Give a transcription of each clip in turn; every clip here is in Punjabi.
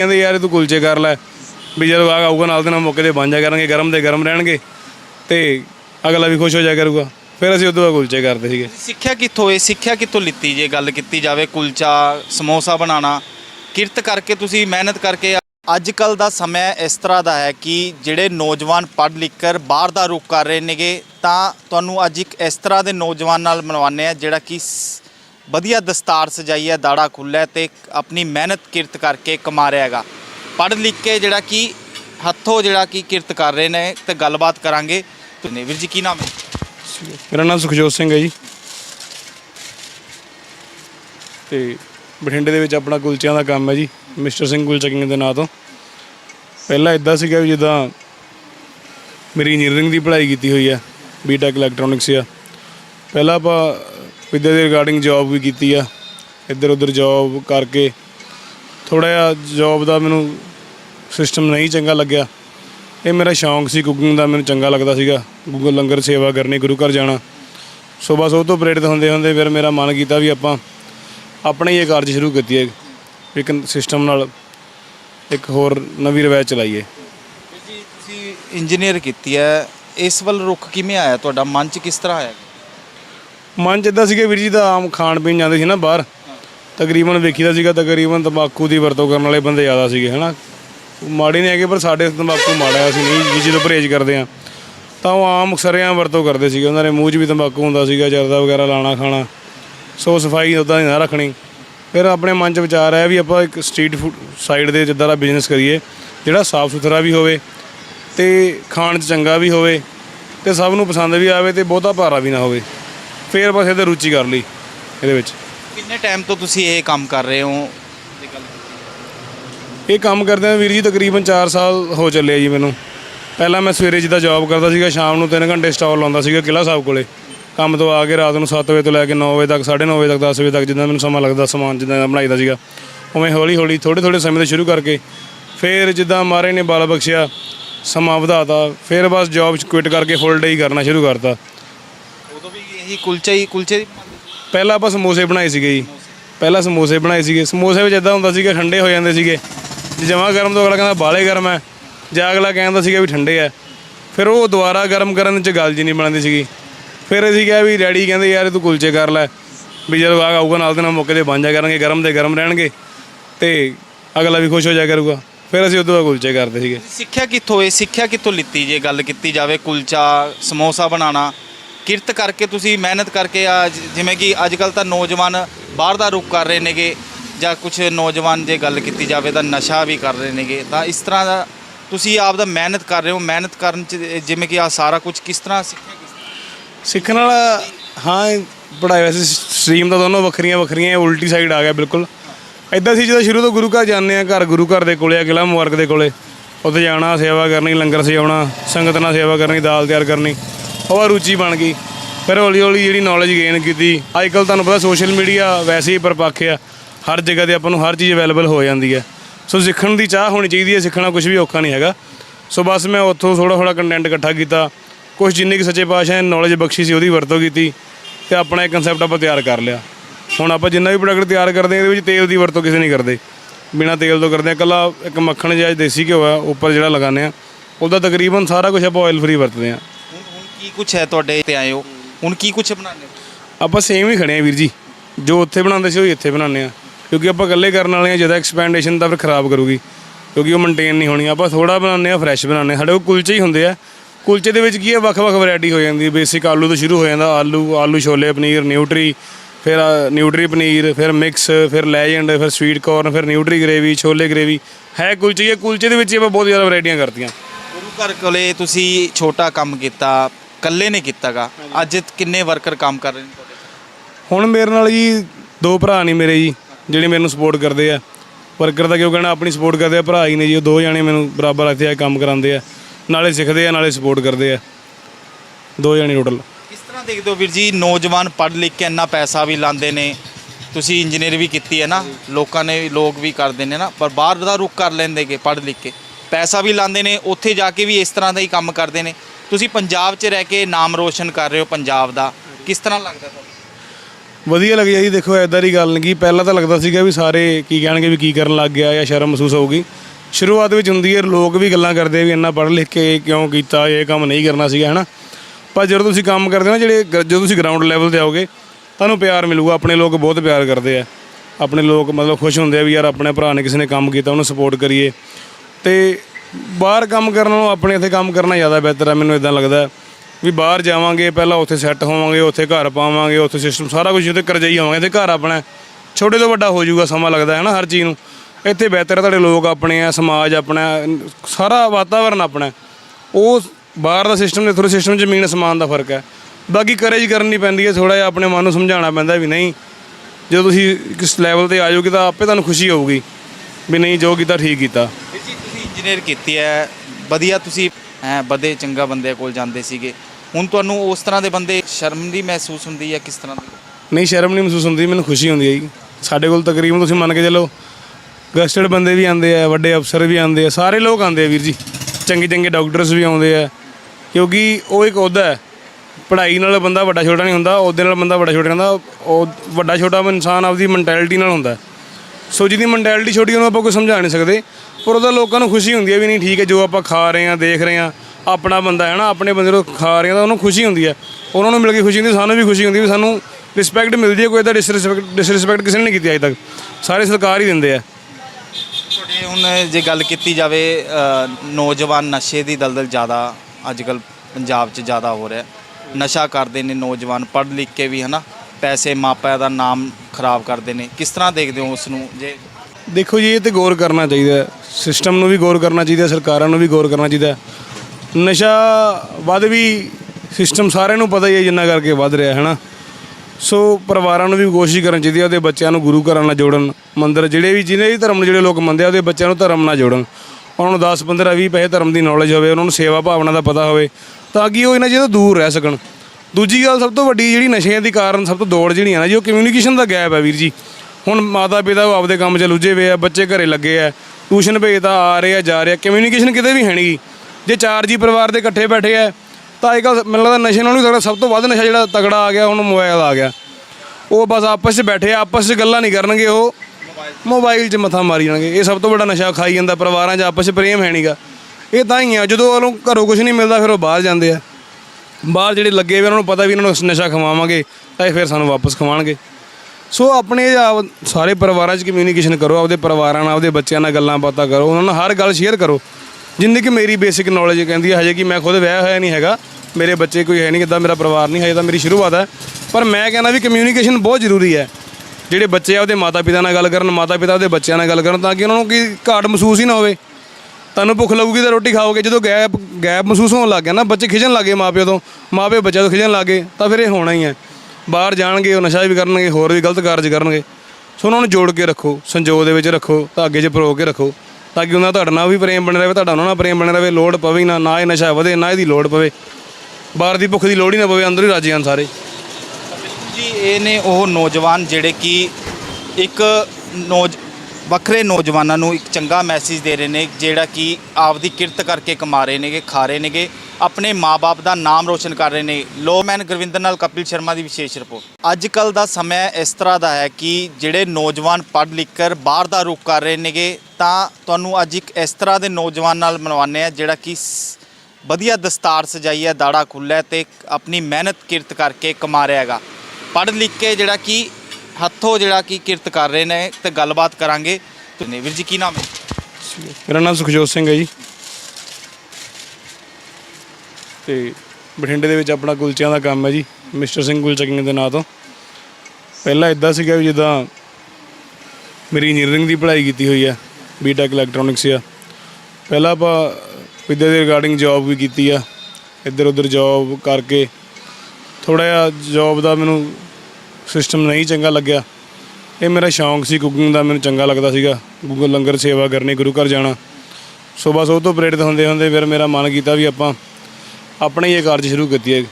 ਕਹਿੰਦੇ ਯਾਰ ਤੂੰ ਕੁਲਚੇ ਕਰ ਲੈ, ਵੀ ਜਦੋਂ ਆਗ ਆਊਗਾ ਨਾਲ ਦੇ ਨਾਲ ਮੌਕੇ ਤੇ ਬਣ ਜਾ ਕਰਨਗੇ, ਗਰਮ ਦੇ ਗਰਮ ਰਹਿਣਗੇ ਤੇ ਅਗਲਾ ਵੀ ਖੁਸ਼ ਹੋ ਜਾ ਕਰੂਗਾ। ਫਿਰ ਅਸੀਂ ਉਦੋਂ ਬਾਅਦ ਕੁਲਚੇ ਕਰਦੇ ਸੀਗੇ। ਸਿੱਖਿਆ ਕਿੱਥੋਂ, ਇਹ ਸਿੱਖਿਆ ਕਿੱਥੋਂ ਲਿੱਤੀ ਜੇ ਗੱਲ ਕੀਤੀ ਜਾਵੇ ਕੁਲਚਾ, ਸਮੋਸਾ ਬਣਾਉਣਾ? ਕਿਰਤ ਕਰਕੇ ਤੁਸੀਂ ਮਿਹਨਤ ਕਰਕੇ ਅੱਜ ਕੱਲ ਦਾ ਸਮਾਂ ਇਸ ਤਰ੍ਹਾਂ ਦਾ ਹੈ ਕਿ ਜਿਹੜੇ ਨੌਜਵਾਨ ਪੜ੍ਹ ਲਿਖ ਕਰ ਬਾਹਰ ਦਾ ਰੁਖ ਕਰ ਰਹੇ ਨੇਗੇ, ਤਾਂ ਤੁਹਾਨੂੰ ਅੱਜ ਇੱਕ ਇਸ ਤਰ੍ਹਾਂ ਦੇ ਨੌਜਵਾਨ ਨਾਲ ਮਿਲਵਾਉਂਦੇ ਆ ਜਿਹੜਾ ਕਿ ਸ- ਵਧੀਆ ਦਸਤਾਰ ਸਜਾਈ ਹੈ, ਦਾੜਾ ਖੁੱਲ੍ਹਾ ਹੈ ਤੇ ਆਪਣੀ ਮਿਹਨਤ ਕਿਰਤ ਕਰਕੇ ਕਮਾ ਰਿਹਾ ਹੈਗਾ। ਪੜ੍ਹ ਲਿਖ ਕੇ ਜਿਹੜਾ ਕਿ ਹੱਥੋਂ ਜਿਹੜਾ ਕਿ ਕਿਰਤ ਕਰ ਰਹੇ ਨੇ ਤੇ ਗੱਲਬਾਤ ਕਰਾਂਗੇ। ਨੇ ਵੀਰ ਜੀ, ਕੀ ਨਾਮ ਹੈ? ਮੇਰਾ ਨਾਮ ਸੁਖਜੋਤ ਸਿੰਘ ਹੈ ਜੀ। ਤੇ ਬਠਿੰਡੇ ਦੇ ਵਿੱਚ ਆਪਣਾ ਕੁਲਚਿਆਂ ਦਾ ਕੰਮ ਹੈ ਜੀ, ਮਿਸਟਰ ਸਿੰਘ ਕੁਲਚਾ ਕਿੰਗ ਦੇ ਨਾਂ ਤੋਂ। ਪਹਿਲਾਂ ਇਦਾਂ ਸੀਗਾ ਵੀ ਜਿੱਦਾਂ ਮੇਰੀ ਇੰਜੀਨੀਅਰਿੰਗ ਦੀ ਪੜ੍ਹਾਈ ਕੀਤੀ ਹੋਈ ਹੈ ਬੀਟੈਕ ਇਲੈਕਟ੍ਰੋਨਿਕਸ ਆ। ਪਹਿਲਾਂ ਆਪਾਂ ਵਿਦਿਆ ਦੇ ਰਿਗਾਰਡਿੰਗ ਜੌਬ ਵੀ ਕੀਤੀ ਆ, ਇੱਧਰ ਉੱਧਰ ਜੌਬ ਕਰਕੇ। ਥੋੜਾ ਜਿਹਾ ਜੌਬ ਦਾ ਮੈਨੂੰ ਸਿਸਟਮ ਨਹੀਂ ਚੰਗਾ ਲੱਗਿਆ। ਇਹ ਮੇਰਾ ਸ਼ੌਂਕ ਸੀ ਕੁਕਿੰਗ ਦਾ, ਮੈਨੂੰ ਚੰਗਾ ਲੱਗਦਾ ਸੀਗਾ। ਗੂਗਲ ਲੰਗਰ ਸੇਵਾ ਕਰਨੀ, ਗੁਰੂ ਘਰ ਜਾਣਾ। ਸੋ ਬਸ ਤੋਂ ਪ੍ਰੇਰਿਤ ਹੁੰਦੇ ਹੁੰਦੇ ਫਿਰ ਮੇਰਾ ਮਨ ਕੀਤਾ ਵੀ ਆਪਾਂ ਆਪਣੇ ਹੀ ਇਹ ਕਾਰਜ ਸ਼ੁਰੂ ਕੀਤੀ ਹੈ ਇੱਕ ਸਿਸਟਮ ਨਾਲ ਇੱਕ ਹੋਰ ਨਵੀਂ ਰਵਾਇਤ ਚਲਾਈਏ। ਜੀ, ਤੁਸੀਂ ਇੰਜੀਨੀਅਰ ਕੀਤੀ ਹੈ। ਇਸ ਵੱਲ ਰੁਖ ਕਿਵੇਂ ਆਇਆ? ਤੁਹਾਡਾ ਮਨ ਚ ਕਿਸ ਤਰ੍ਹਾਂ ਆਇਆ? ਮਨ ਚ ਇਦਾਂ ਸੀਗਾ ਵੀਰ ਜੀ ਦਾ ਆਮ ਖਾਣ ਪੀਣ ਜਾਂਦੇ ਸੀ ਨਾ ਬਾਹਰ। ਤਕਰੀਬਨ ਵੇਖੀਦਾ ਸੀਗਾ ਤਕਰੀਬਨ ਤੰਬਾਕੂ ਦੀ ਵਰਤੋਂ ਕਰਨ ਵਾਲੇ ਬੰਦੇ ਜ਼ਿਆਦਾ ਸੀਗੇ ਹਨਾ? ਮਾੜੇ ਨਹੀਂ ਹੈਗੇ ਪਰ ਸਾਡੇ ਤੰਬਾਕੂ ਮਾੜਾ ਹੈ, ਅਸੀਂ ਨਹੀਂ ਜੀ ਜਦੋਂ ਪਰਹੇਜ਼ ਕਰਦੇ ਆ ਤਾਂ ਉਹ ਆਮ ਸਰਿਆਂ ਵਰਤੋਂ ਕਰਦੇ ਸੀਗੇ ਉਹਨਾਂ ਦੇ ਮੂੰਹ 'ਚ ਵੀ ਤੰਬਾਕੂ ਹੁੰਦਾ ਸੀਗਾ ਜਰਦਾ ਵਗੈਰਾ ਲਾਣਾ ਖਾਣਾ। ਸੋ ਸਫ਼ਾਈ ਉੱਦਾਂ ਦੀ ਨਾ ਰੱਖਣੀ। ਫਿਰ ਆਪਣੇ ਮਨ 'ਚ ਵਿਚਾਰ ਆਇਆ ਵੀ ਆਪਾਂ ਇੱਕ ਸਟਰੀਟ ਫੂਡ ਸਾਈਡ ਦੇ ਜਿੱਦਾਂ ਦਾ ਬਿਜ਼ਨਸ ਕਰੀਏ ਜਿਹੜਾ ਸਾਫ਼ ਸੁਥਰਾ ਵੀ ਹੋਵੇ ਤੇ ਖਾਣ 'ਚ ਚੰਗਾ ਵੀ ਹੋਵੇ ਤੇ ਸਭ ਨੂੰ ਪਸੰਦ ਵੀ ਆਵੇ ਤੇ ਬਹੁਤਾ ਭਾਰਾ ਵੀ ਨਾ ਹੋਵੇ। ਫਿਰ ਬਸ ਇਹਦੇ ਰੁਚੀ ਕਰ ਲਈ ਇਹਦੇ ਵਿੱਚ। ਕਿੰਨੇ ਟਾਈਮ ਤੋਂ ਤੁਸੀਂ ਇਹ ਕੰਮ ਕਰ ਰਹੇ ਹੋ? ਇਹ ਕੰਮ ਕਰਦਿਆਂ ਵੀਰ ਜੀ ਤਕਰੀਬਨ 4 ਸਾਲ ਹੋ ਚੱਲੇ ਆ ਜੀ ਮੈਨੂੰ। ਪਹਿਲਾਂ ਮੈਂ ਸਵੇਰੇ ਜਿੱਦਾਂ ਜੌਬ ਕਰਦਾ ਸੀਗਾ ਸ਼ਾਮ ਨੂੰ 3 ਘੰਟੇ ਸਟਾਲ ਲਾਉਂਦਾ ਸੀਗਾ ਕਿਲਾ ਸਾਹਿਬ ਕੋਲੇ। ਕੰਮ ਤੋਂ ਆ ਕੇ ਰਾਤ ਨੂੰ 7 ਵਜੇ ਤੋਂ ਲੈ ਕੇ 9 ਵਜੇ ਤੱਕ 9:30 ਵਜੇ ਤੱਕ 10 ਵਜੇ ਤੱਕ ਜਿੱਦਾਂ ਮੈਨੂੰ ਸਮਾਂ ਲੱਗਦਾ ਸਮਾਨ ਜਿੱਦਾਂ ਬਣਾਈਦਾ ਸੀਗਾ। ਉਵੇਂ ਹੌਲੀ ਹੌਲੀ ਥੋੜੇ ਥੋੜੇ ਸਮੇਂ ਤੋਂ ਸ਼ੁਰੂ ਕਰਕੇ ਫਿਰ ਜਿੱਦਾਂ ਮਾਰੇ ਨੇ ਬਾਲ ਬਖਸ਼ਿਆ ਸਮਾਂ ਵਧਾਤਾ ਫਿਰ ਬਸ ਜੌਬ ਕੁਇਟ ਕਰਕੇ ਫੁੱਲ ਡੇ ਹੀ ਕਰਨਾ ਸ਼ੁਰੂ ਕਰਤਾ। ਇਹੀ ਕੁਲਚੇ ਹੀ ਕੁਲਚੇ ਦੀ ਪਹਿਲਾਂ ਆਪਾਂ ਸਮੋਸੇ ਬਣਾਏ ਸੀਗੇ ਜੀ। ਪਹਿਲਾਂ ਸਮੋਸੇ ਬਣਾਏ ਸੀਗੇ। ਸਮੋਸੇ ਵਿੱਚ ਇਦਾਂ ਹੁੰਦਾ ਸੀਗਾ ਠੰਡੇ ਹੋ ਜਾਂਦੇ ਸੀਗੇ। ਜੇ ਜਮਾ ਗਰਮ ਤੋਂ ਅਗਲਾ ਕਹਿੰਦਾ ਬਾਲੇ ਗਰਮ ਹੈ ਜਾਂ ਅਗਲਾ ਕਹਿੰਦਾ ਸੀਗਾ ਵੀ ਠੰਡੇ ਆ ਫਿਰ ਉਹ ਦੁਬਾਰਾ ਗਰਮ ਕਰਨ 'ਚ ਗੱਲ ਜੀ ਨਹੀਂ ਬਣਦੀ ਸੀਗੀ। ਫਿਰ ਅਸੀਂ ਕਿਹਾ ਵੀ ਡੈਡੀ ਕਹਿੰਦੇ ਯਾਰ ਤੂੰ ਕੁਲਚੇ ਕਰ ਲੈ। ਵੀ ਜਦੋਂ ਆਗ ਆਊਗਾ ਨਾਲ ਦੇ ਨਾਲ ਮੌਕੇ ਤੇ ਬਣ ਜਾ ਕਰਨਗੇ ਗਰਮ ਦੇ ਗਰਮ ਰਹਿਣਗੇ। ਤੇ ਅਗਲਾ ਵੀ ਖੁਸ਼ ਹੋ ਜਾ ਕਰੂਗਾ। ਫਿਰ ਅਸੀਂ ਉਦੋਂ ਬਾਅਦ ਕੁਲਚੇ ਕਰਦੇ ਸੀਗੇ। ਸਿੱਖਿਆ ਕਿੱਥੋਂ ਇਹ? ਸਿੱਖਿਆ ਕਿੱਥੋਂ ਲਿੱਤੀ ਜੇ ਗੱਲ ਕੀਤੀ ਜਾਵੇ ਕੁਲਚਾ ਸਮੋਸਾ ਬਣਾਉਣਾ? ਕਿਰਤ ਕਰਕੇ ਤੁਸੀਂ ਮਿਹਨਤ ਕਰਕੇ ਆ ਜ- ਜਿਵੇਂ ਕਿ ਅੱਜ ਕੱਲ ਤਾਂ ਨੌਜਵਾਨ ਬਾਹਰ ਦਾ ਰੁਖ ਕਰ ਰਹੇ ਨੇਗੇ, ਜਾਂ ਕੁਝ ਨੌਜਵਾਨ ਜੇ ਗੱਲ ਕੀਤੀ ਜਾਵੇ ਤਾਂ ਨਸ਼ਾ ਵੀ ਕਰ ਰਹੇ ਨੇਗੇ। ਤਾਂ ਇਸ ਤਰ੍ਹਾਂ ਦਾ ਤੁਸੀਂ ਆਪ ਦਾ ਮਿਹਨਤ ਕਰ ਰਹੇ ਹੋ। ਮਿਹਨਤ ਕਰਨ ਚ ਜਿਵੇਂ ਕਿ ਆ ਸਾਰਾ ਕੁਝ ਕਿਸ ਤਰ੍ਹਾਂ ਸਿੱਖਿਆ ਕਿਸ ਤਰ੍ਹਾਂ? ਸਿੱਖਣ ਵਾਲਾ, ਹਾਂ ਪੜਾਈ ਵੈਸੇ ਸਟਰੀਮ ਦਾ ਦੋਨੋਂ ਵੱਖਰੀਆਂ ਵੱਖਰੀਆਂ, ਇਹ ਉਲਟੀ ਸਾਈਡ ਆ ਗਿਆ ਬਿਲਕੁਲ। ਐਦਾਂ ਸੀ ਜਦੋਂ ਸ਼ੁਰੂ ਤੋਂ ਗੁਰੂ ਘਰ ਜਾਂਦੇ ਆ ਘਰ ਗੁਰੂ ਘਰ ਦੇ ਕੋਲੇ ਆ ਕਿਲ੍ਹਾ ਮੁਬਾਰਕ ਦੇ ਕੋਲੇ, ਉੱਥੇ ਜਾਣਾ, ਸੇਵਾ ਕਰਨੀ, ਲੰਗਰ ਸਜਾਉਣਾ, ਸੰਗਤ ਨਾਲ ਸੇਵਾ ਕਰਨੀ, ਦਾਲ ਤਿਆਰ ਕਰਨੀ। ਉਹ ਰੁਚੀ ਬਣ ਗਈ। ਫਿਰ ਹੌਲੀ ਹੌਲੀ ਜਿਹੜੀ ਨੌਲੇਜ ਗੇਨ ਕੀਤੀ। ਅੱਜ ਕੱਲ ਤੁਹਾਨੂੰ ਪਤਾ ਸੋਸ਼ਲ ਮੀਡੀਆ ਵੈਸੇ ਹੀ ਪਰਪੱਖ ਆ। ਹਰ ਜਗ੍ਹਾ ਤੇ ਆਪਾਂ ਨੂੰ ਹਰ ਚੀਜ਼ ਅਵੇਲੇਬਲ ਹੋ ਜਾਂਦੀ ਹੈ ਸੋ ਸਿੱਖਣ ਦੀ ਚਾਹ ਹੋਣੀ ਚਾਹੀਦੀ ਹੈ ਸਿੱਖਣਾ ਕੁਝ ਵੀ ਔਖਾ ਨਹੀਂ ਹੈਗਾ। ਸੋ ਬਸ ਮੈਂ ਉੱਥੋਂ ਥੋੜਾ ਥੋੜਾ ਕੰਟੈਂਟ ਇਕੱਠਾ ਕੀਤਾ। ਕੁਝ ਜਿੰਨੀ ਕਿ ਸੱਚੇ ਪਾਤਸ਼ਾਹ ਨੇ ਨੌਲੇਜ ਬਖਸ਼ੀ ਸੀ ਉਹਦੀ ਵਰਤੋਂ ਕੀਤੀ ਤੇ ਆਪਣਾ ਇੱਕ ਕਨਸੈਪਟ ਆਪਾਂ ਤਿਆਰ ਕਰ ਲਿਆ। ਹੁਣ ਆਪਾਂ ਜਿੰਨਾ ਵੀ ਪ੍ਰੋਡਕਟ ਤਿਆਰ ਕਰਦੇ ਹਾਂ, ਇਹਦੇ ਵਿੱਚ ਤੇਲ ਦੀ ਵਰਤੋਂ ਕਿਸੇ ਨਹੀਂ ਕਰਦੇ। ਬਿਨਾ ਤੇਲ ਤੋਂ ਕਰਦੇ ਆ ਕੱਲਾ ਇੱਕ ਮੱਖਣ ਜਿਹਾ ਦੇਸੀ ਘਿਓ ਆ, ਉੱਪਰ ਜਿਹੜਾ ਲਗਾਉਂਦੇ ਆ ਉਹਦਾ ਤਕਰੀਬਨ ਸਾਰਾ ਕੁਝ ਆਪਾਂ ਆਇਲ ਫ੍ਰੀ ਵਰਤਦੇ ਆ ਕੀ ਕੁਝ ਹੈ ਤੁਹਾਡੇ ਤੇ ਆਏ ਹੋ? ਹੁਣ ਕੀ ਕੁਝ ਬਣਾਉਂਦੇ ਹੋ? ਆਪਾਂ ਸੇਮ ਹੀ ਖੜੇ ਆ ਵੀਰ ਜੀ। ਜੋ ਉੱਥੇ ਬਣਾਉਂਦੇ ਸੀ ਉਹ ਇੱਥੇ ਬਣਾਉਂਦੇ ਆ ਕਿਉਂਕਿ ਆਪਾਂ ਇਕੱਲੇ ਕਰਨ ਵਾਲੇ ਆ ਜਿਹਦਾ ਐਕਸਪੈਂਡੇਸ਼ਨ ਤਾਂ ਫਿਰ ਖਰਾਬ ਕਰੂਗੀ। ਕਿਉਂਕਿ ਉਹ ਮੇਨਟੇਨ ਨਹੀਂ ਹੋਣੀ। ਆਪਾਂ ਥੋੜਾ ਬਣਾਉਂਦੇ ਆ ਫਰੈਸ਼ ਬਣਾਉਂਦੇ ਆ ਸਾਡੇ ਕੋਲ ਕੁਲਚੇ ਹੀ ਹੁੰਦੇ ਆ। ਕੁਲਚੇ ਦੇ ਵਿੱਚ ਕੀ ਹੈ ਵੱਖ-ਵੱਖ ਵੈਰਾਈਟੀ ਹੋ ਜਾਂਦੀ ਹੈ। ਬੇਸਿਕ ਆਲੂ ਤੋਂ ਸ਼ੁਰੂ ਹੋ ਜਾਂਦਾ ਆਲੂ ਆਲੂ ਛੋਲੇ ਪਨੀਰ ਨਿਊਟਰੀ ਫਿਰ ਅ, ਨਿਊਟਰੀ ਪਨੀਰ ਫਿਰ ਮਿਕਸ ਫਿਰ ਲੈਜੈਂਡ ਫਿਰ ਸਵੀਟ ਕਾਰਨ ਫਿਰ ਨਿਊਟਰੀ ਗ੍ਰੇਵੀ ਛੋਲੇ ਗ੍ਰੇਵੀ ਹੈ ਕੁਲਚੇ ਹੀ ਹੈ ਕੁਲਚੇ ਦੇ ਵਿੱਚ ਹੀ ਆਪਾਂ ਬਹੁਤ ਜ਼ਿਆਦਾ ਵੈਰਾਈਟੀਆਂ ਕਰਤੀਆਂ। ਗੁਰੂ ਘਰ ਕੋਲੇ ਤੁਸੀਂ ਛੋਟਾ ਕੰਮ ਕੀਤਾ ਇਕੱਲੇ ਨੇ ਕੀਤਾਗਾ। ਅੱਜ ਕਿੰਨੇ ਵਰਕਰ ਕੰਮ ਕਰ ਰਹੇ ਨੇ ਤੁਹਾਡੇ? ਹੁਣ ਮੇਰੇ ਨਾਲ ਜੀ ਦੋ ਭਰਾ ਨਹੀਂ ਮੇਰੇ ਜੀ ਜਿਹੜੇ ਮੈਨੂੰ ਸਪੋਰਟ ਕਰਦੇ ਆ। ਵਰਕਰ ਦਾ ਕਿਉਂ ਕਹਿਣਾ ਆਪਣੀ ਸਪੋਰਟ ਕਰਦੇ ਆ ਭਰਾ ਹੀ ਨੇ ਜੀ ਉਹ ਦੋ ਜਾਣੇ ਮੈਨੂੰ ਬਰਾਬਰ ਇੱਥੇ ਆ ਕੇ ਕੰਮ ਕਰਾਉਂਦੇ ਆ। ਨਾਲੇ ਸਿੱਖਦੇ ਆ ਨਾਲੇ ਸਪੋਰਟ ਕਰਦੇ ਆ। ਦੋ ਜਾਣੇ ਟੋਟਲ ਕਿਸ ਤਰ੍ਹਾਂ ਦੇਖਦੇ ਹੋ ਵੀਰ ਜੀ ਨੌਜਵਾਨ ਪੜ੍ਹ ਲਿਖ ਕੇ ਇੰਨਾ ਪੈਸਾ ਵੀ ਲਾਉਂਦੇ ਨੇ ਤੁਸੀਂ ਇੰਜੀਨੀਅਰ ਵੀ ਕੀਤੀ ਹੈ ਨਾ ਲੋਕਾਂ ਨੇ ਲੋਕ ਵੀ ਕਰਦੇ ਨੇ ਨਾ ਪਰ ਬਾਹਰ ਦਾ ਰੁਕ ਕਰ ਲੈਂਦੇਗੇ ਪੜ੍ਹ ਲਿਖ ਕੇ। ਪੈਸਾ ਵੀ ਲਾਉਂਦੇ ਨੇ ਉੱਥੇ ਜਾ ਕੇ ਵੀ ਇਸ ਤਰ੍ਹਾਂ ਦਾ ਹੀ ਕੰਮ ਕਰਦੇ ਨੇ। ਤੁਸੀਂ ਪੰਜਾਬ 'ਚ ਰਹਿ ਕੇ ਨਾਮ ਰੋਸ਼ਨ ਕਰ ਰਹੇ ਹੋ ਪੰਜਾਬ ਦਾ, ਕਿਸ ਤਰ੍ਹਾਂ ਲੱਗਦਾ ਤੁਹਾਨੂੰ? ਵਧੀਆ ਲੱਗਿਆ ਜੀ, ਦੇਖੋ ਐਦਾਂ ਦੀ ਗੱਲ ਨਹੀਂ ਕਿ ਪਹਿਲਾਂ ਤਾਂ ਲੱਗਦਾ ਸੀਗਾ ਵੀ ਸਾਰੇ ਕੀ ਕਹਿਣਗੇ ਵੀ ਕੀ ਕਰਨ ਲੱਗ ਗਿਆ ਜਾਂ ਸ਼ਰਮ ਮਹਿਸੂਸ ਹੋਊਗੀ। ਸ਼ੁਰੂਆਤ ਵਿੱਚ ਹੁੰਦੀ ਹੈ, ਲੋਕ ਵੀ ਗੱਲਾਂ ਕਰਦੇ ਆ ਵੀ ਇੰਨਾ ਪੜ੍ਹ ਲਿਖ ਕੇ ਕਿਉਂ ਕੀਤਾ, ਇਹ ਕੰਮ ਨਹੀਂ ਕਰਨਾ ਸੀਗਾ, ਹਨਾ। ਪਰ ਜਦੋਂ ਤੁਸੀਂ ਕੰਮ ਕਰਦੇ ਹੋ ਨਾ ਜਿਹੜੇ ਗ- ਜਦੋਂ ਤੁਸੀਂ ਗਰਾਊਂਡ ਲੈਵਲ ਤੇ ਆਓਗੇ, ਤੁਹਾਨੂੰ ਪਿਆਰ ਮਿਲੂਗਾ, ਆਪਣੇ ਲੋਕ ਬਹੁਤ ਪਿਆਰ ਕਰਦੇ ਆ। ਆਪਣੇ ਲੋਕ ਮਤਲਬ ਖੁਸ਼ ਹੁੰਦੇ ਆ ਵੀ ਯਾਰ ਆਪਣੇ ਭਰਾ ਨੇ ਕਿਸੇ ਨੇ ਕੰਮ ਕੀਤਾ, ਉਹਨੂੰ ਸਪੋਰਟ ਕਰੀਏ। ਤੇ ਬਾਹਰ ਕੰਮ ਕਰਨ ਨਾਲੋਂ ਆਪਣੇ ਇੱਥੇ ਕੰਮ ਕਰਨਾ ਜ਼ਿਆਦਾ ਬਿਹਤਰ ਹੈ, ਮੈਨੂੰ ਇਦਾਂ ਲੱਗਦਾ ਵੀ ਬਾਹਰ ਜਾਵਾਂਗੇ, ਪਹਿਲਾਂ ਉੱਥੇ ਸੈੱਟ ਹੋਵਾਂਗੇ, ਉੱਥੇ ਘਰ ਪਾਵਾਂਗੇ, ਉੱਥੇ ਸਿਸਟਮ ਸਾਰਾ ਕੁਝ ਉੱਥੇ ਕਰਜਾਈ ਹੋਵਾਂਗੇ ਤੇ ਘਰ ਆਪਣਾ ਛੋਟੇ ਤੋਂ ਵੱਡਾ ਹੋ ਜਾਊਗਾ, ਸਮਾਂ ਲੱਗਦਾ ਹੈ ਨਾ ਹਰ ਚੀਜ਼ ਨੂੰ। ਇੱਥੇ ਬਿਹਤਰ ਹੈ, ਤੁਹਾਡੇ ਲੋਕ ਆਪਣੇ ਆ ਸਮਾਜ ਆਪਣਾ ਸਾਰਾ ਵਾਤਾਵਰਨ ਆਪਣਾ ਉਹ ਬਾਹਰ ਦਾ ਸਿਸਟਮ ਤੇ ਥੋੜੇ ਸਿਸਟਮ ਜ਼ਮੀਨ ਅਸਮਾਨ ਦਾ ਫ਼ਰਕ ਹੈ। ਬਾਕੀ ਕਰੇਜ ਕਰਨੀ ਪੈਂਦੀ ਹੈ ਥੋੜਾ ਜਿਹਾ ਆਪਣੇ ਮਨ ਨੂੰ ਸਮਝਾਉਣਾ ਪੈਂਦਾ ਵੀ ਨਹੀਂ, ਜਦੋਂ ਤੁਸੀਂ ਕਿਸ ਲੈਵਲ ਤੇ ਆ ਜਾਓਗੇ ਤਾਂ ਆਪੇ ਤੁਹਾਨੂੰ ਖੁਸ਼ੀ ਹੋਊਗੀ। ਵੀ ਨਹੀਂ, ਜੋ ਕੀਤਾ ਠੀਕ ਕੀਤਾ। ਇੰਜੀਨੀਅਰ ਕੀਤੀ ਹੈ, ਵਧੀਆ ਤੁਸੀਂ ਐ ਬਦੇ ਚੰਗਾ ਬੰਦੇ ਕੋਲ ਜਾਂਦੇ ਸੀਗੇ। ਹੁਣ ਤੁਹਾਨੂੰ ਉਸ ਤਰ੍ਹਾਂ ਦੇ ਬੰਦੇ ਸ਼ਰਮ ਦੀ ਮਹਿਸੂਸ ਹੁੰਦੀ ਹੈ, ਕਿਸ ਤਰ੍ਹਾਂ ਦੀ? ਨਹੀਂ, ਸ਼ਰਮ ਨਹੀਂ ਮਹਿਸੂਸ ਹੁੰਦੀ, ਮੈਨੂੰ ਖੁਸ਼ੀ ਹੁੰਦੀ ਹੈ ਜੀ। ਸਾਡੇ ਕੋਲ ਤਕਰੀਬਨ ਤੁਸੀਂ ਮੰਨ ਕੇ ਚੱਲੋ, ਗਸਟਡ ਬੰਦੇ ਵੀ ਆਉਂਦੇ ਆ, ਵੱਡੇ ਅਫਸਰ ਵੀ ਆਉਂਦੇ ਆ, ਸਾਰੇ ਲੋਕ ਆਉਂਦੇ ਆ ਵੀਰ ਜੀ। ਚੰਗੇ ਚੰਗੇ ਡਾਕਟਰਸ ਵੀ ਆਉਂਦੇ ਆ, ਕਿਉਂਕਿ ਉਹ ਇੱਕ ਅਹੁਦਾ ਹੈ। ਪੜ੍ਹਾਈ ਨਾਲ ਬੰਦਾ ਵੱਡਾ ਛੋਟਾ ਨਹੀਂ ਹੁੰਦਾ, ਉਹਦੇ ਨਾਲ ਬੰਦਾ ਵੱਡਾ ਛੋਟਾ ਨਹੀਂ ਹੁੰਦਾ, ਉਹ ਵੱਡਾ ਛੋਟਾ ਇਨਸਾਨ ਆਪਦੀ ਮੈਂਟੈਲਿਟੀ ਨਾਲ ਹੁੰਦਾ ਹੈ। ਸੋ ਜਿਹਦੀ ਮੈਂਟੈਲਿਟੀ ਛੋਟੀ ਉਹਨੂੰ ਆਪਾਂ ਕੋਈ ਸਮਝਾ ਨਹੀਂ ਸਕਦੇ। ਪਰ ਉਹਦਾ ਲੋਕਾਂ ਨੂੰ ਖੁਸ਼ੀ ਹੁੰਦੀ ਹੈ ਵੀ ਨਹੀਂ, ਠੀਕ ਹੈ, ਜੋ ਆਪਾਂ ਖਾ ਰਹੇ ਹਾਂ, ਦੇਖ ਰਹੇ ਹਾਂ, ਆਪਣਾ ਬੰਦਾ ਹੈ ਨਾ, ਆਪਣੇ ਬੰਦੇ ਨੂੰ ਖਾ ਰਹੇ ਹਾਂ ਤਾਂ ਉਹਨੂੰ ਖੁਸ਼ੀ ਹੁੰਦੀ ਹੈ। ਉਹਨਾਂ ਨੂੰ ਮਿਲ ਕੇ ਖੁਸ਼ੀ ਹੁੰਦੀ, ਸਾਨੂੰ ਵੀ ਖੁਸ਼ੀ ਹੁੰਦੀ ਹੈ ਵੀ ਸਾਨੂੰ ਰਿਸਪੈਕਟ ਮਿਲਦੀ ਹੈ, ਕੋਈ ਤਾਂ ਡਿਸਰਿਸਪੈਕਟ ਡਿਸਰਿਸਪੈਕਟ ਕਿਸੇ ਨੇ ਨਹੀਂ ਕੀਤੀ ਅਜੇ ਤੱਕ। ਸਾਰੇ ਸਰਕਾਰ ਹੀ ਦਿੰਦੇ ਆ। ਤੁਹਾਡੇ ਹੁਣ ਜੇ ਗੱਲ ਕੀਤੀ ਜਾਵੇ ਨੌਜਵਾਨ ਨਸ਼ੇ ਦੀ ਦਲਦਲ ਜ਼ਿਆਦਾ ਅੱਜ ਕੱਲ ਪੰਜਾਬ 'ਚ ਜ਼ਿਆਦਾ ਹੋ ਰਿਹਾ। ਨਸ਼ਾ ਕਰਦੇ ਨੇ ਨੌਜਵਾਨ ਪੜ੍ਹ ਲਿਖ ਕੇ ਵੀ ਹਨਾ, ਪੈਸੇ ਮਾਪਿਆਂ ਦਾ ਨਾਮ ਖਰਾਬ ਕਰਦੇ ਨੇ। ਕਿਸ ਤਰ੍ਹਾਂ ਦੇਖਦੇ ਹੋ ਉਸ ਨੂੰ ਜੇ ਦੇਖੋ ਜੀ, ਇਹ ਤੇ ਗੌਰ ਕਰਨਾ ਚਾਹੀਦਾ ਸਿਸਟਮ ਨੂੰ ਵੀ ਗੌਰ ਕਰਨਾ ਚਾਹੀਦਾ, ਸਰਕਾਰਾਂ ਨੂੰ ਵੀ ਗੌਰ ਕਰਨਾ ਚਾਹੀਦਾ ਨਸ਼ਾ ਵੱਧ ਵੀ ਸਿਸਟਮ ਸਾਰਿਆਂ ਨੂੰ ਪਤਾ ਹੀ ਹੈ ਜਿੰਨਾ ਕਰਕੇ ਵੱਧ ਰਿਹਾ ਹੈ ਨਾ ਸੋ ਪਰਿਵਾਰਾਂ ਨੂੰ ਵੀ ਕੋਸ਼ਿਸ਼ ਕਰਨੀ ਚਾਹੀਦੀ ਹੈ, ਉਹਦੇ ਬੱਚਿਆਂ ਨੂੰ ਗੁਰੂ ਘਰਾਂ ਨਾਲ ਜੋੜਨ। ਮੰਦਰ ਜਿਹੜੇ ਵੀ ਜਿਹਨੇ ਵੀ ਧਰਮ ਨੂੰ ਜਿਹੜੇ ਲੋਕ ਮੰਨਦੇ ਆ, ਉਹਦੇ ਬੱਚਿਆਂ ਨੂੰ ਧਰਮ ਨਾਲ ਜੋੜਨ। ਉਹਨਾਂ ਨੂੰ 10 15 20 ਪੈਸੇ ਧਰਮ ਦੀ ਨੌਲੇਜ ਹੋਵੇ, ਉਹਨਾਂ ਨੂੰ ਸੇਵਾ ਭਾਵਨਾ ਦਾ ਪਤਾ ਹੋਵੇ, ਤਾਂ ਕਿ ਉਹ ਇਹਨਾਂ ਚੀਜ਼ਾਂ ਤੋਂ ਦੂਰ ਰਹਿ ਸਕਣ। ਦੂਜੀ ਗੱਲ ਸਭ ਤੋਂ ਵੱਡੀ ਜਿਹੜੀ ਨਸ਼ਿਆਂ ਦੀ ਕਾਰਨ, ਸਭ ਤੋਂ ਦੌੜ ਜਿਹੜੀ ਆ ਨਾ ਜੀ, ਉਹ ਕਮਿਊਨੀਕੇਸ਼ਨ ਦਾ ਗੈਪ ਹੈ ਵੀਰ ਜੀ। ਹੁਣ ਮਾਤਾ ਪਿਤਾ ਉਹ ਆਪਦੇ ਕੰਮ 'ਚ ਲੁੱਝੇ ਹੋਏ ਆ, ਬੱਚੇ ਘਰੇ ਲੱਗੇ ਆ, ਟਿਊਸ਼ਨ ਭੇਜਦਾ ਆ ਰਹੇ ਆ, ਜਾ ਰਿਹਾ ਕਮਿਊਨੀਕੇਸ਼ਨ ਕਿਤੇ ਵੀ ਹੈ ਨਹੀਂ ਜੇ ਚਾਰ ਜੀ ਪਰਿਵਾਰ ਦੇ ਇਕੱਠੇ ਬੈਠੇ ਆ, ਤਾਂ ਅੱਜ ਕੱਲ੍ਹ ਮੈਨੂੰ ਲੱਗਦਾ ਨਸ਼ੇ ਨਾਲੋਂ ਵੀ ਤਗੜਾ ਸਭ ਤੋਂ ਵੱਧ ਨਸ਼ਾ ਜਿਹੜਾ ਤਗੜਾ ਆ ਗਿਆ, ਹੁਣ ਮੋਬਾਈਲ ਆ ਗਿਆ। ਉਹ ਬਸ ਆਪਸ 'ਚ ਬੈਠੇ ਆ, ਆਪਸ 'ਚ ਗੱਲਾਂ ਨਹੀਂ ਕਰਨਗੇ ਉਹ ਮੋਬਾਈਲ 'ਚ ਮੱਥਾ ਮਾਰੀ ਜਾਣਗੇ। ਇਹ ਸਭ ਤੋਂ ਵੱਡਾ ਨਸ਼ਾ ਖਾਈ ਜਾਂਦਾ, ਪਰਿਵਾਰਾਂ 'ਚ ਆਪਸ 'ਚ ਪ੍ਰੇਮ ਹੈ ਨਹੀਂਗਾ ਇਹ ਤਾਂ ਹੀ ਆ, ਜਦੋਂ ਉਹਨੂੰ ਘਰੋਂ ਕੁਝ ਨਹੀਂ ਮਿਲਦਾ, ਫਿਰ ਉਹ ਬਾਹਰ ਜਾਂਦੇ ਆ। ਬਾਹਰ ਜਿਹੜੇ ਲੱਗੇ ਹੋਏ ਉਹਨਾਂ ਨੂੰ ਪਤਾ ਵੀ ਇਹਨਾਂ ਨੂੰ ਨਸ਼ਾ ਖਵਾਵਾਂਗੇ, ਤਾਂ ਇਹ ਫਿਰ ਸਾਨੂੰ ਵਾਪਸ ਖਵਾਣਗੇ ਸੋ ਆਪਣੇ ਆਪ- ਸਾਰੇ ਪਰਿਵਾਰਾਂ 'ਚ ਕਮਿਊਨੀਕੇਸ਼ਨ ਕਰੋ, ਆਪਦੇ ਪਰਿਵਾਰਾਂ ਨਾਲ, ਆਪਦੇ ਬੱਚਿਆਂ ਨਾਲ ਗੱਲਾਂ ਬਾਤਾਂ ਕਰੋ, ਉਹਨਾਂ ਨਾਲ ਹਰ ਗੱਲ ਸ਼ੇਅਰ ਕਰੋ। ਜਿੰਨੀ ਕਿ ਮੇਰੀ ਬੇਸਿਕ ਨੌਲੇਜ ਕਹਿੰਦੀ ਹੈ ਹਜੇ ਕਿ ਮੈਂ ਖੁਦ ਵਿਆਹ ਹੋਇਆ ਨਹੀਂ ਹੈਗਾ, ਮੇਰੇ ਬੱਚੇ ਕੋਈ ਹੈ ਨਹੀਂ ਕਿੱਦਾਂ ਮੇਰਾ ਪਰਿਵਾਰ ਨਹੀਂ, ਹਜੇ ਤਾਂ ਮੇਰੀ ਸ਼ੁਰੂਆਤ ਹੈ। ਪਰ ਮੈਂ ਕਹਿੰਦਾ ਵੀ ਕਮਿਊਨੀਕੇਸ਼ਨ ਬਹੁਤ ਜ਼ਰੂਰੀ ਹੈ। ਜਿਹੜੇ ਬੱਚੇ ਆ, ਉਹਦੇ ਮਾਤਾ ਪਿਤਾ ਨਾਲ ਗੱਲ ਕਰਨ ਮਾਤਾ ਪਿਤਾ ਉਹਦੇ ਬੱਚਿਆਂ ਨਾਲ ਗੱਲ ਕਰਨ, ਤਾਂ ਕਿ ਉਹਨਾਂ ਨੂੰ ਕੀ ਘਾਟ ਮਹਿਸੂਸ ਹੀ ਨਾ ਹੋਵੇ। ਤੁਹਾਨੂੰ ਭੁੱਖ ਲੱਗੂਗੀ ਤਾਂ ਰੋਟੀ ਖਾਓਗੇ, ਜਦੋਂ ਗੈਪ ਗੈਪ ਮਹਿਸੂਸ ਹੋਣ ਲੱਗ ਗਿਆ ਨਾ, ਬੱਚੇ ਖਿਜਣ ਲੱਗੇ ਮਾਪਿਓ ਤੋਂ, ਮਾਪਿਓ ਬੱਚਿਆਂ ਤੋਂ ਖਿਜਣ ਲੱਗੇ ਤਾਂ ਫਿਰ ਇਹ ਹੋਣਾ ਹੀ ਹੈ। ਬਾਹਰ ਜਾਣਗੇ, ਉਹ ਨਸ਼ਾ ਵੀ ਕਰਨਗੇ, ਹੋਰ ਵੀ ਗਲਤ ਕਾਰਜ ਕਰਨਗੇ। ਸੋ ਉਹਨਾਂ ਨੂੰ ਜੋੜ ਕੇ ਰੱਖੋ, ਸੰਜੋਗ ਦੇ ਵਿੱਚ ਰੱਖੋ ਧਾਗੇ 'ਚ ਪਰੋ ਕੇ ਰੱਖੋ। ਤਾਂ ਕਿ ਉਹਨਾਂ ਦਾ ਤੁਹਾਡੇ ਨਾਲ ਵੀ ਪ੍ਰੇਮ ਬਣਿਆ ਰਹੇ, ਤੁਹਾਡਾ ਉਹਨਾਂ ਨਾਲ ਪ੍ਰੇਮ ਬਣਿਆ ਰਹੇ, ਲੋੜ ਪਵੇ ਨਾ ਨਾ ਇਹ ਨਸ਼ਾ ਵਧੇ, ਨਾ ਇਹਦੀ ਲੋੜ ਪਵੇ। ਬਾਹਰ ਦੀ ਭੁੱਖ ਦੀ ਲੋੜ ਹੀ ਨਾ ਪਵੇ, ਅੰਦਰ ਹੀ ਰਾਜੀ ਹਨ ਸਾਰੇ। ਜੀ, ਇਹ ਨੇ ਉਹ ਨੌਜਵਾਨ ਜਿਹੜੇ ਕਿ ਇੱਕ ਨੌਜ ਵੱਖਰੇ ਨੌਜਵਾਨਾਂ ਨੂੰ ਇੱਕ ਚੰਗਾ ਮੈਸੇਜ ਦੇ ਰਹੇ ਨੇ, ਜਿਹੜਾ ਕਿ ਆਪਦੀ ਕਿਰਤ ਕਰਕੇ ਕਮਾ ਰਹੇ ਨੇਗੇ, ਖਾ ਰਹੇ ਨੇਗੇ, ਆਪਣੇ ਮਾਪੇ ਦਾ ਨਾਮ ਰੋਸ਼ਨ ਕਰ ਰਹੇ ਨੇ। ਲੋਮੈਨ ਗੁਰਵਿੰਦਰ ਨਾਲ ਕਪਿਲ ਸ਼ਰਮਾ ਦੀ ਵਿਸ਼ੇਸ਼ ਰਿਪੋਰਟ। ਅੱਜ ਕੱਲ ਦਾ ਸਮਾਂ ਇਸ ਤਰ੍ਹਾਂ ਦਾ ਹੈ ਕਿ ਜਿਹੜੇ ਨੌਜਵਾਨ ਪੜ੍ਹ ਲਿਖ ਕਰ ਬਾਹਰ ਦਾ ਰੁਖ ਕਰ ਰਹੇ ਨੇਗੇ, ਤਾਂ ਤੁਹਾਨੂੰ ਅੱਜ ਇੱਕ ਇਸ ਤਰ੍ਹਾਂ ਦੇ ਨੌਜਵਾਨ ਨਾਲ ਮਿਲਵਾਉਂਦੇ ਆ ਜਿਹੜਾ ਕਿ ਵਧੀਆ ਦਸਤਾਰ ਸਜਾਈ ਹੈ ਦਾੜਾ ਖੁੱਲ੍ਹਾ ਹੈ ਤੇ ਆਪਣੀ ਮਿਹਨਤ, ਕਿਰਤ ਕਰਕੇ ਕਮਾ ਰਿਹਾ ਹੈਗਾ। ਪੜ੍ਹ ਲਿਖ ਕੇ ਜਿਹੜਾ ਕਿ ਹੱਥੋਂ ਜਿਹੜਾ ਕਿ ਕਿਰਤ ਕਰ ਰਹੇ ਨੇ ਤੇ ਗੱਲਬਾਤ ਕਰਾਂਗੇ। ਤੇ ਵੀਰ ਜੀ, ਕੀ ਨਾਮ ਹੈ? ਮੇਰਾ ਨਾਮ ਸੁਖਜੋਤ ਸਿੰਘ ਹੈ ਜੀ। ਤੇ ਬਠਿੰਡੇ ਦੇ ਵਿੱਚ ਆਪਣਾ ਕੁਲਚਿਆਂ ਦਾ ਕੰਮ ਹੈ ਜੀ, ਮਿਸਟਰ ਸਿੰਘ ਕੁਲਚਾ ਕਿੰਗ ਦੇ ਨਾਂ ਤੋਂ। ਪਹਿਲਾਂ ਇਦਾਂ ਸੀਗਾ ਵੀ ਜਿੱਦਾਂ ਮੇਰੀ ਇੰਜੀਨੀਅਰਿੰਗ ਦੀ ਪੜ੍ਹਾਈ ਕੀਤੀ ਹੋਈ ਆ ਬੀਟੈਕ ਇਲੈਕਟ੍ਰੋਨਿਕਸ ਆ। ਪਹਿਲਾਂ ਆਪਾਂ ਵਿਦਿਆ ਦੇ ਰਿਗਾਰਡਿੰਗ ਜੌਬ ਵੀ ਕੀਤੀ ਆ ਇੱਧਰ ਉੱਧਰ ਜੌਬ ਕਰਕੇ। ਥੋੜਾ ਜਿਹਾ ਜੌਬ ਦਾ ਮੈਨੂੰ ਸਿਸਟਮ ਨਹੀਂ ਚੰਗਾ ਲੱਗਿਆ। ਇਹ ਮੇਰਾ ਸ਼ੌਂਕ ਸੀ ਕੁਕਿੰਗ ਦਾ ਮੈਨੂੰ ਚੰਗਾ ਲੱਗਦਾ ਸੀਗਾ। ਗੁਰੂ ਲੰਗਰ ਸੇਵਾ ਕਰਨੀ ਗੁਰੂ ਘਰ ਜਾਣਾ। ਸੋ ਬਸ ਉਹ ਤੋਂ ਪ੍ਰੇਰਿਤ ਹੁੰਦੇ ਹੁੰਦੇ ਫਿਰ ਮੇਰਾ ਮਨ ਕੀਤਾ ਵੀ ਆਪਾਂ ਆਪਣੇ ਹੀ ਇਹ ਕਾਰਜ ਸ਼ੁਰੂ ਕੀਤੀ ਹੈ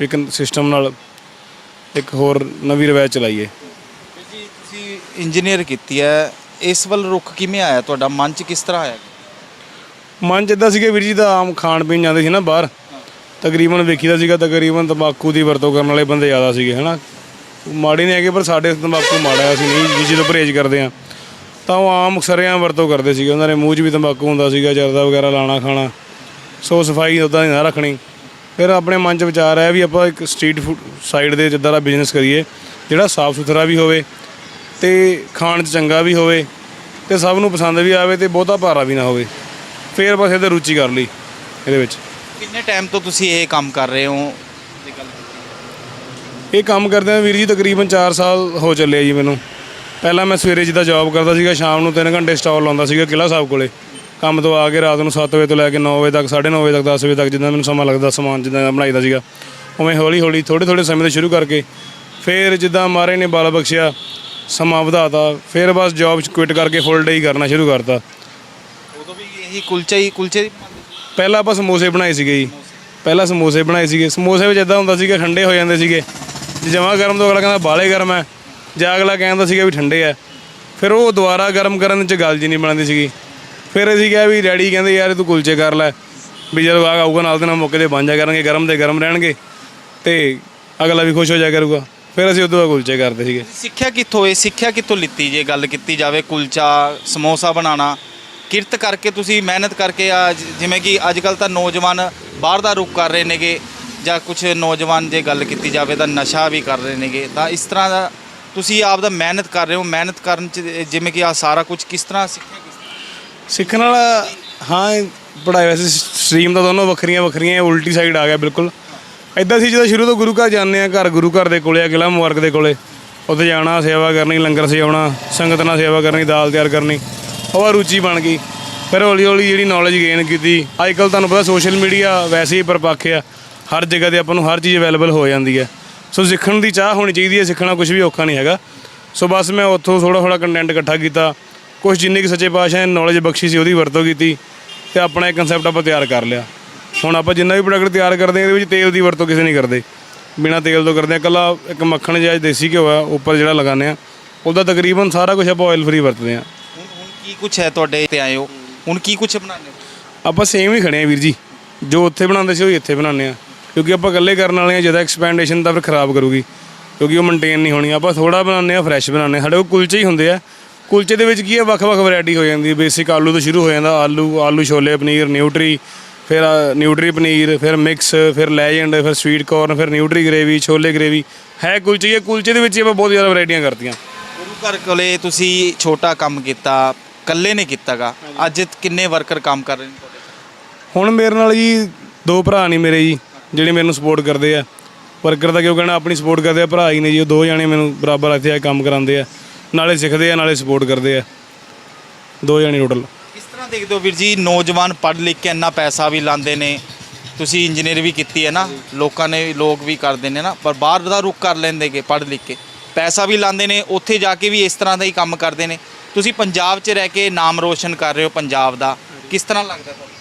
ਇੱਕ ਸਿਸਟਮ ਨਾਲ ਇੱਕ ਹੋਰ ਨਵੀਂ ਰਵਾਇਤ ਚਲਾਈਏ। ਜੀ ਤੁਸੀਂ ਇੰਜੀਨੀਅਰ ਕੀਤੀ ਹੈ। ਇਸ ਵੱਲ ਰੁਖ ਕਿਵੇਂ ਆਇਆ? ਤੁਹਾਡਾ ਮਨ ਚ ਕਿਸ ਤਰ੍ਹਾਂ ਆਇਆ? ਮਨ ਚ ਇਦਾਂ ਸੀਗਾ ਵੀਰ ਜੀ ਦਾ ਆਮ ਖਾਣ ਪੀਣ ਜਾਂਦੇ ਸੀ ਨਾ ਬਾਹਰ। ਤਕਰੀਬਨ ਵੇਖੀਦਾ ਸੀਗਾ ਤਕਰੀਬਨ ਤੰਬਾਕੂ ਦੀ ਵਰਤੋਂ ਕਰਨ ਵਾਲੇ ਬੰਦੇ ਜ਼ਿਆਦਾ ਸੀਗੇ ਹਨਾ। ਮਾੜੇ ਨਹੀਂ ਹੈਗੇ ਪਰ ਸਾਡੇ ਤੰਬਾਕੂ ਮਾੜਾ ਹੈ, ਅਸੀਂ ਨਹੀਂ ਜਿਸ ਤੋਂ ਪਰਹੇਜ਼ ਕਰਦੇ ਆ ਤਾਂ ਉਹ ਆਮ ਸਰਿਆਂ ਵਰਤੋਂ ਕਰਦੇ ਸੀਗੇ। ਉਹਨਾਂ ਦੇ ਮੂੰਹ 'ਚ ਵੀ ਤੰਬਾਕੂ ਹੁੰਦਾ ਸੀਗਾ ਜਰਦਾ ਵਗੈਰਾ ਲਾਣਾ ਖਾਣਾ। ਸੋ ਸਫ਼ਾਈ ਉੱਦਾਂ ਦੀ ਨਾ ਰੱਖਣੀ। ਫਿਰ ਆਪਣੇ ਮਨ 'ਚ ਵਿਚਾਰ ਆਇਆ ਵੀ ਆਪਾਂ ਇੱਕ ਸਟਰੀਟ ਫੂਡ ਸਾਈਡ ਦੇ ਜਿੱਦਾਂ ਦਾ ਬਿਜ਼ਨਸ ਕਰੀਏ ਜਿਹੜਾ ਸਾਫ਼ ਸੁਥਰਾ ਵੀ ਹੋਵੇ ਤੇ ਖਾਣ 'ਚ ਚੰਗਾ ਵੀ ਹੋਵੇ ਤੇ ਸਭ ਨੂੰ ਪਸੰਦ ਵੀ ਆਵੇ ਤੇ ਬਹੁਤਾ ਭਾਰਾ ਵੀ ਨਾ ਹੋਵੇ। ਫਿਰ ਬਸ ਇਹਦੇ ਰੁਚੀ ਕਰ ਲਈ ਇਹਦੇ ਵਿੱਚ। ਕਿੰਨੇ ਟਾਈਮ ਤੋਂ ਤੁਸੀਂ ਇਹ ਕੰਮ ਕਰ ਰਹੇ ਹੋ? ਇਹ ਕੰਮ ਕਰਦਿਆਂ ਵੀਰ ਜੀ ਤਕਰੀਬਨ 4 ਸਾਲ ਹੋ ਚੱਲੇ ਆ ਜੀ ਮੈਨੂੰ। ਪਹਿਲਾਂ ਮੈਂ ਸਵੇਰੇ ਜਿੱਦਾਂ ਜੌਬ ਕਰਦਾ ਸੀਗਾ ਸ਼ਾਮ ਨੂੰ 3 ਘੰਟੇ ਸਟਾਲ ਲਾਉਂਦਾ ਸੀਗਾ ਕਿਲਾ ਸਾਹਿਬ ਕੋਲੇ। ਕੰਮ ਤੋਂ ਆ ਕੇ ਰਾਤ ਨੂੰ 7 ਵਜੇ ਤੋਂ ਲੈ ਕੇ 9 ਵਜੇ ਤੱਕ 9:30 ਵਜੇ ਤੱਕ 10 ਵਜੇ ਤੱਕ ਜਿੱਦਾਂ ਮੈਨੂੰ ਸਮਾਂ ਲੱਗਦਾ ਸਮਾਨ ਜਿੱਦਾਂ ਬਣਾਈਦਾ ਸੀਗਾ। ਉਵੇਂ ਹੌਲੀ ਹੌਲੀ ਥੋੜੇ ਥੋੜੇ ਸਮੇਂ ਤੋਂ ਸ਼ੁਰੂ ਕਰਕੇ ਫਿਰ ਜਿੱਦਾਂ ਮਾਰੇ ਨੇ ਬਲ ਬਖਸ਼ਿਆ ਸਮਾਂ ਵਧਾਤਾ ਫਿਰ ਬਸ ਜੌਬ ਕੁਇਟ ਕਰਕੇ ਫੁੱਲ ਡੇ ਹੀ ਕਰਨਾ ਸ਼ੁਰੂ ਕਰਤਾ। ਉਦੋਂ ਵੀ ਇਹੀ ਕੁਲਚਾ ਹੀ ਕੁਲਚੇ ਪਹਿਲਾਂ ਆਪਾਂ ਸਮੋਸੇ ਬਣਾਏ ਸੀਗੇ ਜੀ। ਪਹਿਲਾਂ ਸਮੋਸੇ ਬਣਾਏ ਸੀਗੇ। ਸਮੋਸੇ ਵਿੱਚ ਇਦਾਂ ਹੁੰਦਾ ਸੀਗਾ ਠੰਡੇ ਹੋ ਜਾਂਦੇ ਸੀਗੇ। ਜੇ ਜਮਾ ਗਰਮ ਤੋਂ ਅਗਲਾ ਕਹਿੰਦਾ ਬਾਲੇ ਗਰਮ ਹੈ, ਜਾਂ ਅਗਲਾ ਕਹਿੰਦਾ ਸੀਗਾ ਵੀ ਠੰਡੇ ਆ ਫਿਰ ਉਹ ਦੁਬਾਰਾ ਗਰਮ ਕਰਨ ਚ ਗੱਲ ਜੀ ਨਹੀਂ ਬਣਦੀ ਸੀਗੀ। ਫਿਰ ਅਸੀਂ ਕਿਹਾ ਵੀ ਡੈਡੀ ਕਹਿੰਦੇ ਯਾਰ ਤੂੰ ਕੁਲਚੇ ਕਰ ਲੈ, ਵੀ ਜਦੋਂ ਆ ਆਊਗਾ ਨਾਲ ਦੇ ਨਾਲ ਮੌਕੇ ਤੇ ਬਣ ਜਾ ਕਰਨਗੇ, ਗਰਮ ਦੇ ਗਰਮ ਰਹਿਣਗੇ, ਤੇ ਅਗਲਾ ਵੀ ਖੁਸ਼ ਹੋ ਜਾ ਕਰੂਗਾ। ਫਿਰ ਅਸੀਂ ਉਦੋਂ ਬਾਅਦ ਕੁਲਚੇ ਕਰਦੇ ਸੀਗੇ। ਸਿੱਖਿਆ ਕਿੱਥੋਂ, ਇਹ ਸਿੱਖਿਆ ਕਿੱਥੋਂ ਲਿੱਤੀ ਜੇ ਗੱਲ ਕੀਤੀ ਜਾਵੇ ਕੁਲਚਾ, ਸਮੋਸਾ ਬਣਾਉਣਾ? ਕਿਰਤ ਕਰਕੇ ਤੁਸੀਂ ਮਿਹਨਤ ਕਰਕੇ ਆ ਜਿਵੇਂ ਕਿ ਅੱਜ ਕੱਲ ਤਾਂ ਨੌਜਵਾਨ ਬਾਹਰ ਦਾ ਰੁਖ ਕਰ ਰਹੇ ਨੇਗੇ ਜਾਂ ਕੁਝ ਨੌਜਵਾਨ ਜੇ ਗੱਲ ਕੀਤੀ ਜਾਵੇ ਤਾਂ ਨਸ਼ਾ ਵੀ ਕਰ ਰਹੇ ਨੇਗੇ, ਤਾਂ ਇਸ ਤਰ੍ਹਾਂ ਦਾ ਤੁਸੀਂ ਆਪ ਦਾ ਮਿਹਨਤ ਕਰ ਰਹੇ ਹੋ, ਮਿਹਨਤ ਕਰਨ ਚ ਜਿਵੇਂ ਕਿ ਆ ਸਾਰਾ ਕੁਝ ਕਿਸ ਤਰ੍ਹਾਂ ਸਿੱਖਿਆ ਕਿਸ ਸਿੱਖਣ ਵਾਲਾ, ਹਾਂ ਪੜਾਈ ਵੈਸੇ ਸਟਰੀਮ ਤਾਂ ਦੋਨੋਂ ਵੱਖਰੀਆਂ ਵੱਖਰੀਆਂ ਉਲਟੀ ਸਾਈਡ ਆ ਗਿਆ ਬਿਲਕੁਲ। ਇਦਾਂ ਸੀ ਜਦੋਂ ਸ਼ੁਰੂ ਤੋਂ ਗੁਰੂ ਘਰ ਜਾਂਦੇ ਆ ਘਰ ਗੁਰੂ ਘਰ ਦੇ ਕੋਲੇ ਆ ਕਿਲਾ ਮੁਬਾਰਕ ਦੇ ਕੋਲੇ। ਉੱਥੇ ਜਾਣਾ, ਸੇਵਾ ਕਰਨੀ, ਲੰਗਰ ਸਜਾਉਣਾ, ਸੰਗਤ ਨਾਲ ਸੇਵਾ ਕਰਨੀ, ਦਾਲ ਤਿਆਰ ਕਰਨੀ, ਉਹ ਆ ਰੁਚੀ ਬਣ ਗਈ। ਫਿਰ ਹੌਲੀ ਹੌਲੀ ਜਿਹੜੀ ਨੌਲੇਜ ਗੇਨ ਕੀਤੀ ਅੱਜ ਕੱਲ ਤੁਹਾਨੂੰ ਪਤਾ ਸੋਸ਼ਲ ਮੀਡੀਆ ਵੈਸੇ ਹੀ ਪਰਪੱਖ ਆ। ਹਰ ਜਗ੍ਹਾ ਤੇ ਆਪਾਂ ਨੂੰ ਹਰ ਚੀਜ਼ ਅਵੇਲੇਬਲ ਹੋ ਜਾਂਦੀ ਹੈ। ਸੋ ਸਿੱਖਣ ਦੀ ਚਾਹ ਹੋਣੀ ਚਾਹੀਦੀ ਹੈ ਸਿੱਖਣਾ ਕੁਝ ਵੀ ਔਖਾ ਨਹੀਂ ਹੈਗਾ। ਸੋ ਬਸ ਮੈਂ ਉੱਥੋਂ ਥੋੜਾ ਥੋੜਾ ਕੰਟੈਂਟ ਇਕੱਠਾ ਕੀਤਾ। ਕੁਝ ਜਿੰਨੀ ਕਿ ਸੱਚੇ ਪਾਤਸ਼ਾਹ ਨੇ ਨੌਲੇਜ ਬਖਸ਼ੀ ਸੀ ਉਹਦੀ ਵਰਤੋਂ ਕੀਤੀ ਤੇ ਆਪਣਾ ਇੱਕ ਕਨਸੈਪਟ ਆਪਾਂ ਤਿਆਰ ਕਰ ਲਿਆ। ਹੁਣ ਆਪਾਂ ਜਿੰਨਾ ਵੀ ਪ੍ਰੋਡਕਟ ਤਿਆਰ ਕਰਦੇ ਹਾਂ ਇਹਦੇ ਵਿੱਚ ਤੇਲ ਦੀ ਵਰਤੋਂ ਕਿਸੇ ਨਹੀਂ ਕਰਦੇ। ਬਿਨਾ ਤੇਲ ਤੋਂ ਕਰਦੇ ਆ ਕੱਲਾ ਇੱਕ ਮੱਖਣ ਜਿਹਾ ਦੇਸੀ ਘਿਓ ਆ ਉੱਪਰ ਜਿਹੜਾ ਲਗਾਉਂਦੇ ਆ ਉਹਦਾ ਤਕਰੀਬਨ ਸਾਰਾ ਕੁਝ ਆਪਾਂ ਆਇਲ ਫ੍ਰੀ ਵਰਤਦੇ ਆ ਹੁਣ ਹੁਣ ਕੀ ਕੁਝ ਹੈ ਤੁਹਾਡੇ ਤੇ ਆਏ ਹੋ ਹੁਣ ਕੀ ਕੁਝ ਬਣਾਉਂਦੇ ਹੋ? ਆਪਾਂ ਸੇਮ ਹੀ ਖੜੇ ਆ ਵੀਰ ਜੀ। ਜੋ ਉੱਥੇ ਬਣਾਉਂਦੇ ਸੀ ਉਹ ਇੱਥੇ ਬਣਾਉਂਦੇ ਆ ਕਿਉਂਕਿ ਆਪਾਂ ਇਕੱਲੇ ਕਰਨ ਵਾਲੇ ਆ ਜ਼ਿਆਦਾ ਐਕਸਪੈਂਡੇਸ਼ਨ ਤਾਂ ਫਿਰ ਖਰਾਬ ਕਰੂਗੀ। ਕਿਉਂਕਿ ਉਹ ਮੇਨਟੇਨ ਨਹੀਂ ਹੋਣੀ ਆਪਾਂ ਥੋੜਾ ਬਣਾਉਂਦੇ ਆ ਫਰੈਸ਼ ਬਣਾਉਂਦੇ ਸਾਡੇ ਕੋਲ ਕੁਲਚੇ ਹੀ ਹੁੰਦੇ ਆ। ਕੁਲਚੇ ਦੇ ਵਿੱਚ ਕੀ ਹੈ ਵੱਖ-ਵੱਖ ਵੈਰਾਈਟੀ ਹੋ ਜਾਂਦੀ ਹੈ। ਬੇਸਿਕ ਆਲੂ ਤੋਂ ਸ਼ੁਰੂ ਹੋ ਜਾਂਦਾ। ਆਲੂ ਆਲੂ ਛੋਲੇ ਪਨੀਰ ਨਿਊਟਰੀ ਫਿਰ ਨਿਊਟਰੀ ਪਨੀਰ ਫਿਰ ਮਿਕਸ ਫਿਰ ਲੈਜੈਂਡ ਫਿਰ ਸਵੀਟ ਕਾਰਨ ਫਿਰ ਨਿਊਟਰੀ ਗ੍ਰੇਵੀ ਛੋਲੇ ਗ੍ਰੇਵੀ ਹੈ ਕੁਲਚੇ ਹੀ ਹੈ ਕੁਲਚੇ ਦੇ ਵਿੱਚ ਹੀ ਆਪਾਂ ਬਹੁਤ ਜ਼ਿਆਦਾ ਵੈਰਾਈਟੀਆਂ ਕਰਤੀਆਂ। ਗੁਰੂ ਘਰ ਕੋਲੇ ਤੁਸੀਂ ਛੋਟਾ ਕੰਮ ਕੀਤਾ ਇਕੱਲੇ ਨੇ ਕੀਤਾਗਾ। ਅੱਜ ਕਿੰਨੇ ਵਰਕਰ ਕੰਮ ਕਰ ਰਹੇ ਨੇ ਤੁਹਾਡੇ? ਹੁਣ ਮੇਰੇ ਨਾਲ ਜੀ ਦੋ ਭਰਾ ਨਹੀਂ ਮੇਰੇ ਜੀ। ਜਿਹੜੇ ਮੈਨੂੰ ਸਪੋਰਟ ਕਰਦੇ ਆ। ਵਰਕਰ ਦਾ ਕਿਉਂ ਕਹਿਣਾ, ਆਪਣੀ ਸਪੋਰਟ ਕਰਦੇ ਆ, ਭਰਾ ਹੀ ਨੇ ਜੀ, ਉਹ ਦੋ ਜਾਣੇ ਮੈਨੂੰ ਬਰਾਬਰ ਇੱਥੇ ਆ ਕੰਮ ਕਰਾਉਂਦੇ ਆ। ਨਾਲੇ ਸਿੱਖਦੇ ਆ, ਨਾਲੇ ਸਪੋਰਟ ਕਰਦੇ ਆ। ਦੋ ਜਾਣੇ ਟੋਟਲ ਕਿਸ ਤਰ੍ਹਾਂ ਦੇਖਦੇ ਹੋ ਵੀਰ ਜੀ, ਨੌਜਵਾਨ ਪੜ੍ਹ ਲਿਖ ਕੇ ਇੰਨਾ ਪੈਸਾ ਵੀ ਲਾਉਂਦੇ ਨੇ, ਤੁਸੀਂ ਇੰਜੀਨੀਅਰ ਵੀ ਕੀਤੀ ਹੈ ਨਾ, ਲੋਕਾਂ ਨੇ ਲੋਕ ਵੀ ਕਰਦੇ ਨੇ ਨਾ, ਪਰ ਬਾਹਰ ਦਾ ਰੁਕ ਕਰ ਲੈਂਦੇਗੇ ਪੜ੍ਹ ਲਿਖ ਕੇ। ਪੈਸਾ ਵੀ ਲਾਉਂਦੇ ਨੇ, ਉੱਥੇ ਜਾ ਕੇ ਵੀ ਇਸ ਤਰ੍ਹਾਂ ਦਾ ਹੀ ਕੰਮ ਕਰਦੇ ਨੇ। ਤੁਸੀਂ ਪੰਜਾਬ 'ਚ ਰਹਿ ਕੇ ਨਾਮ ਰੋਸ਼ਨ ਕਰ ਰਹੇ ਹੋ ਪੰਜਾਬ ਦਾ, ਕਿਸ ਤਰ੍ਹਾਂ ਲੱਗਦਾ ਤੁਹਾਨੂੰ?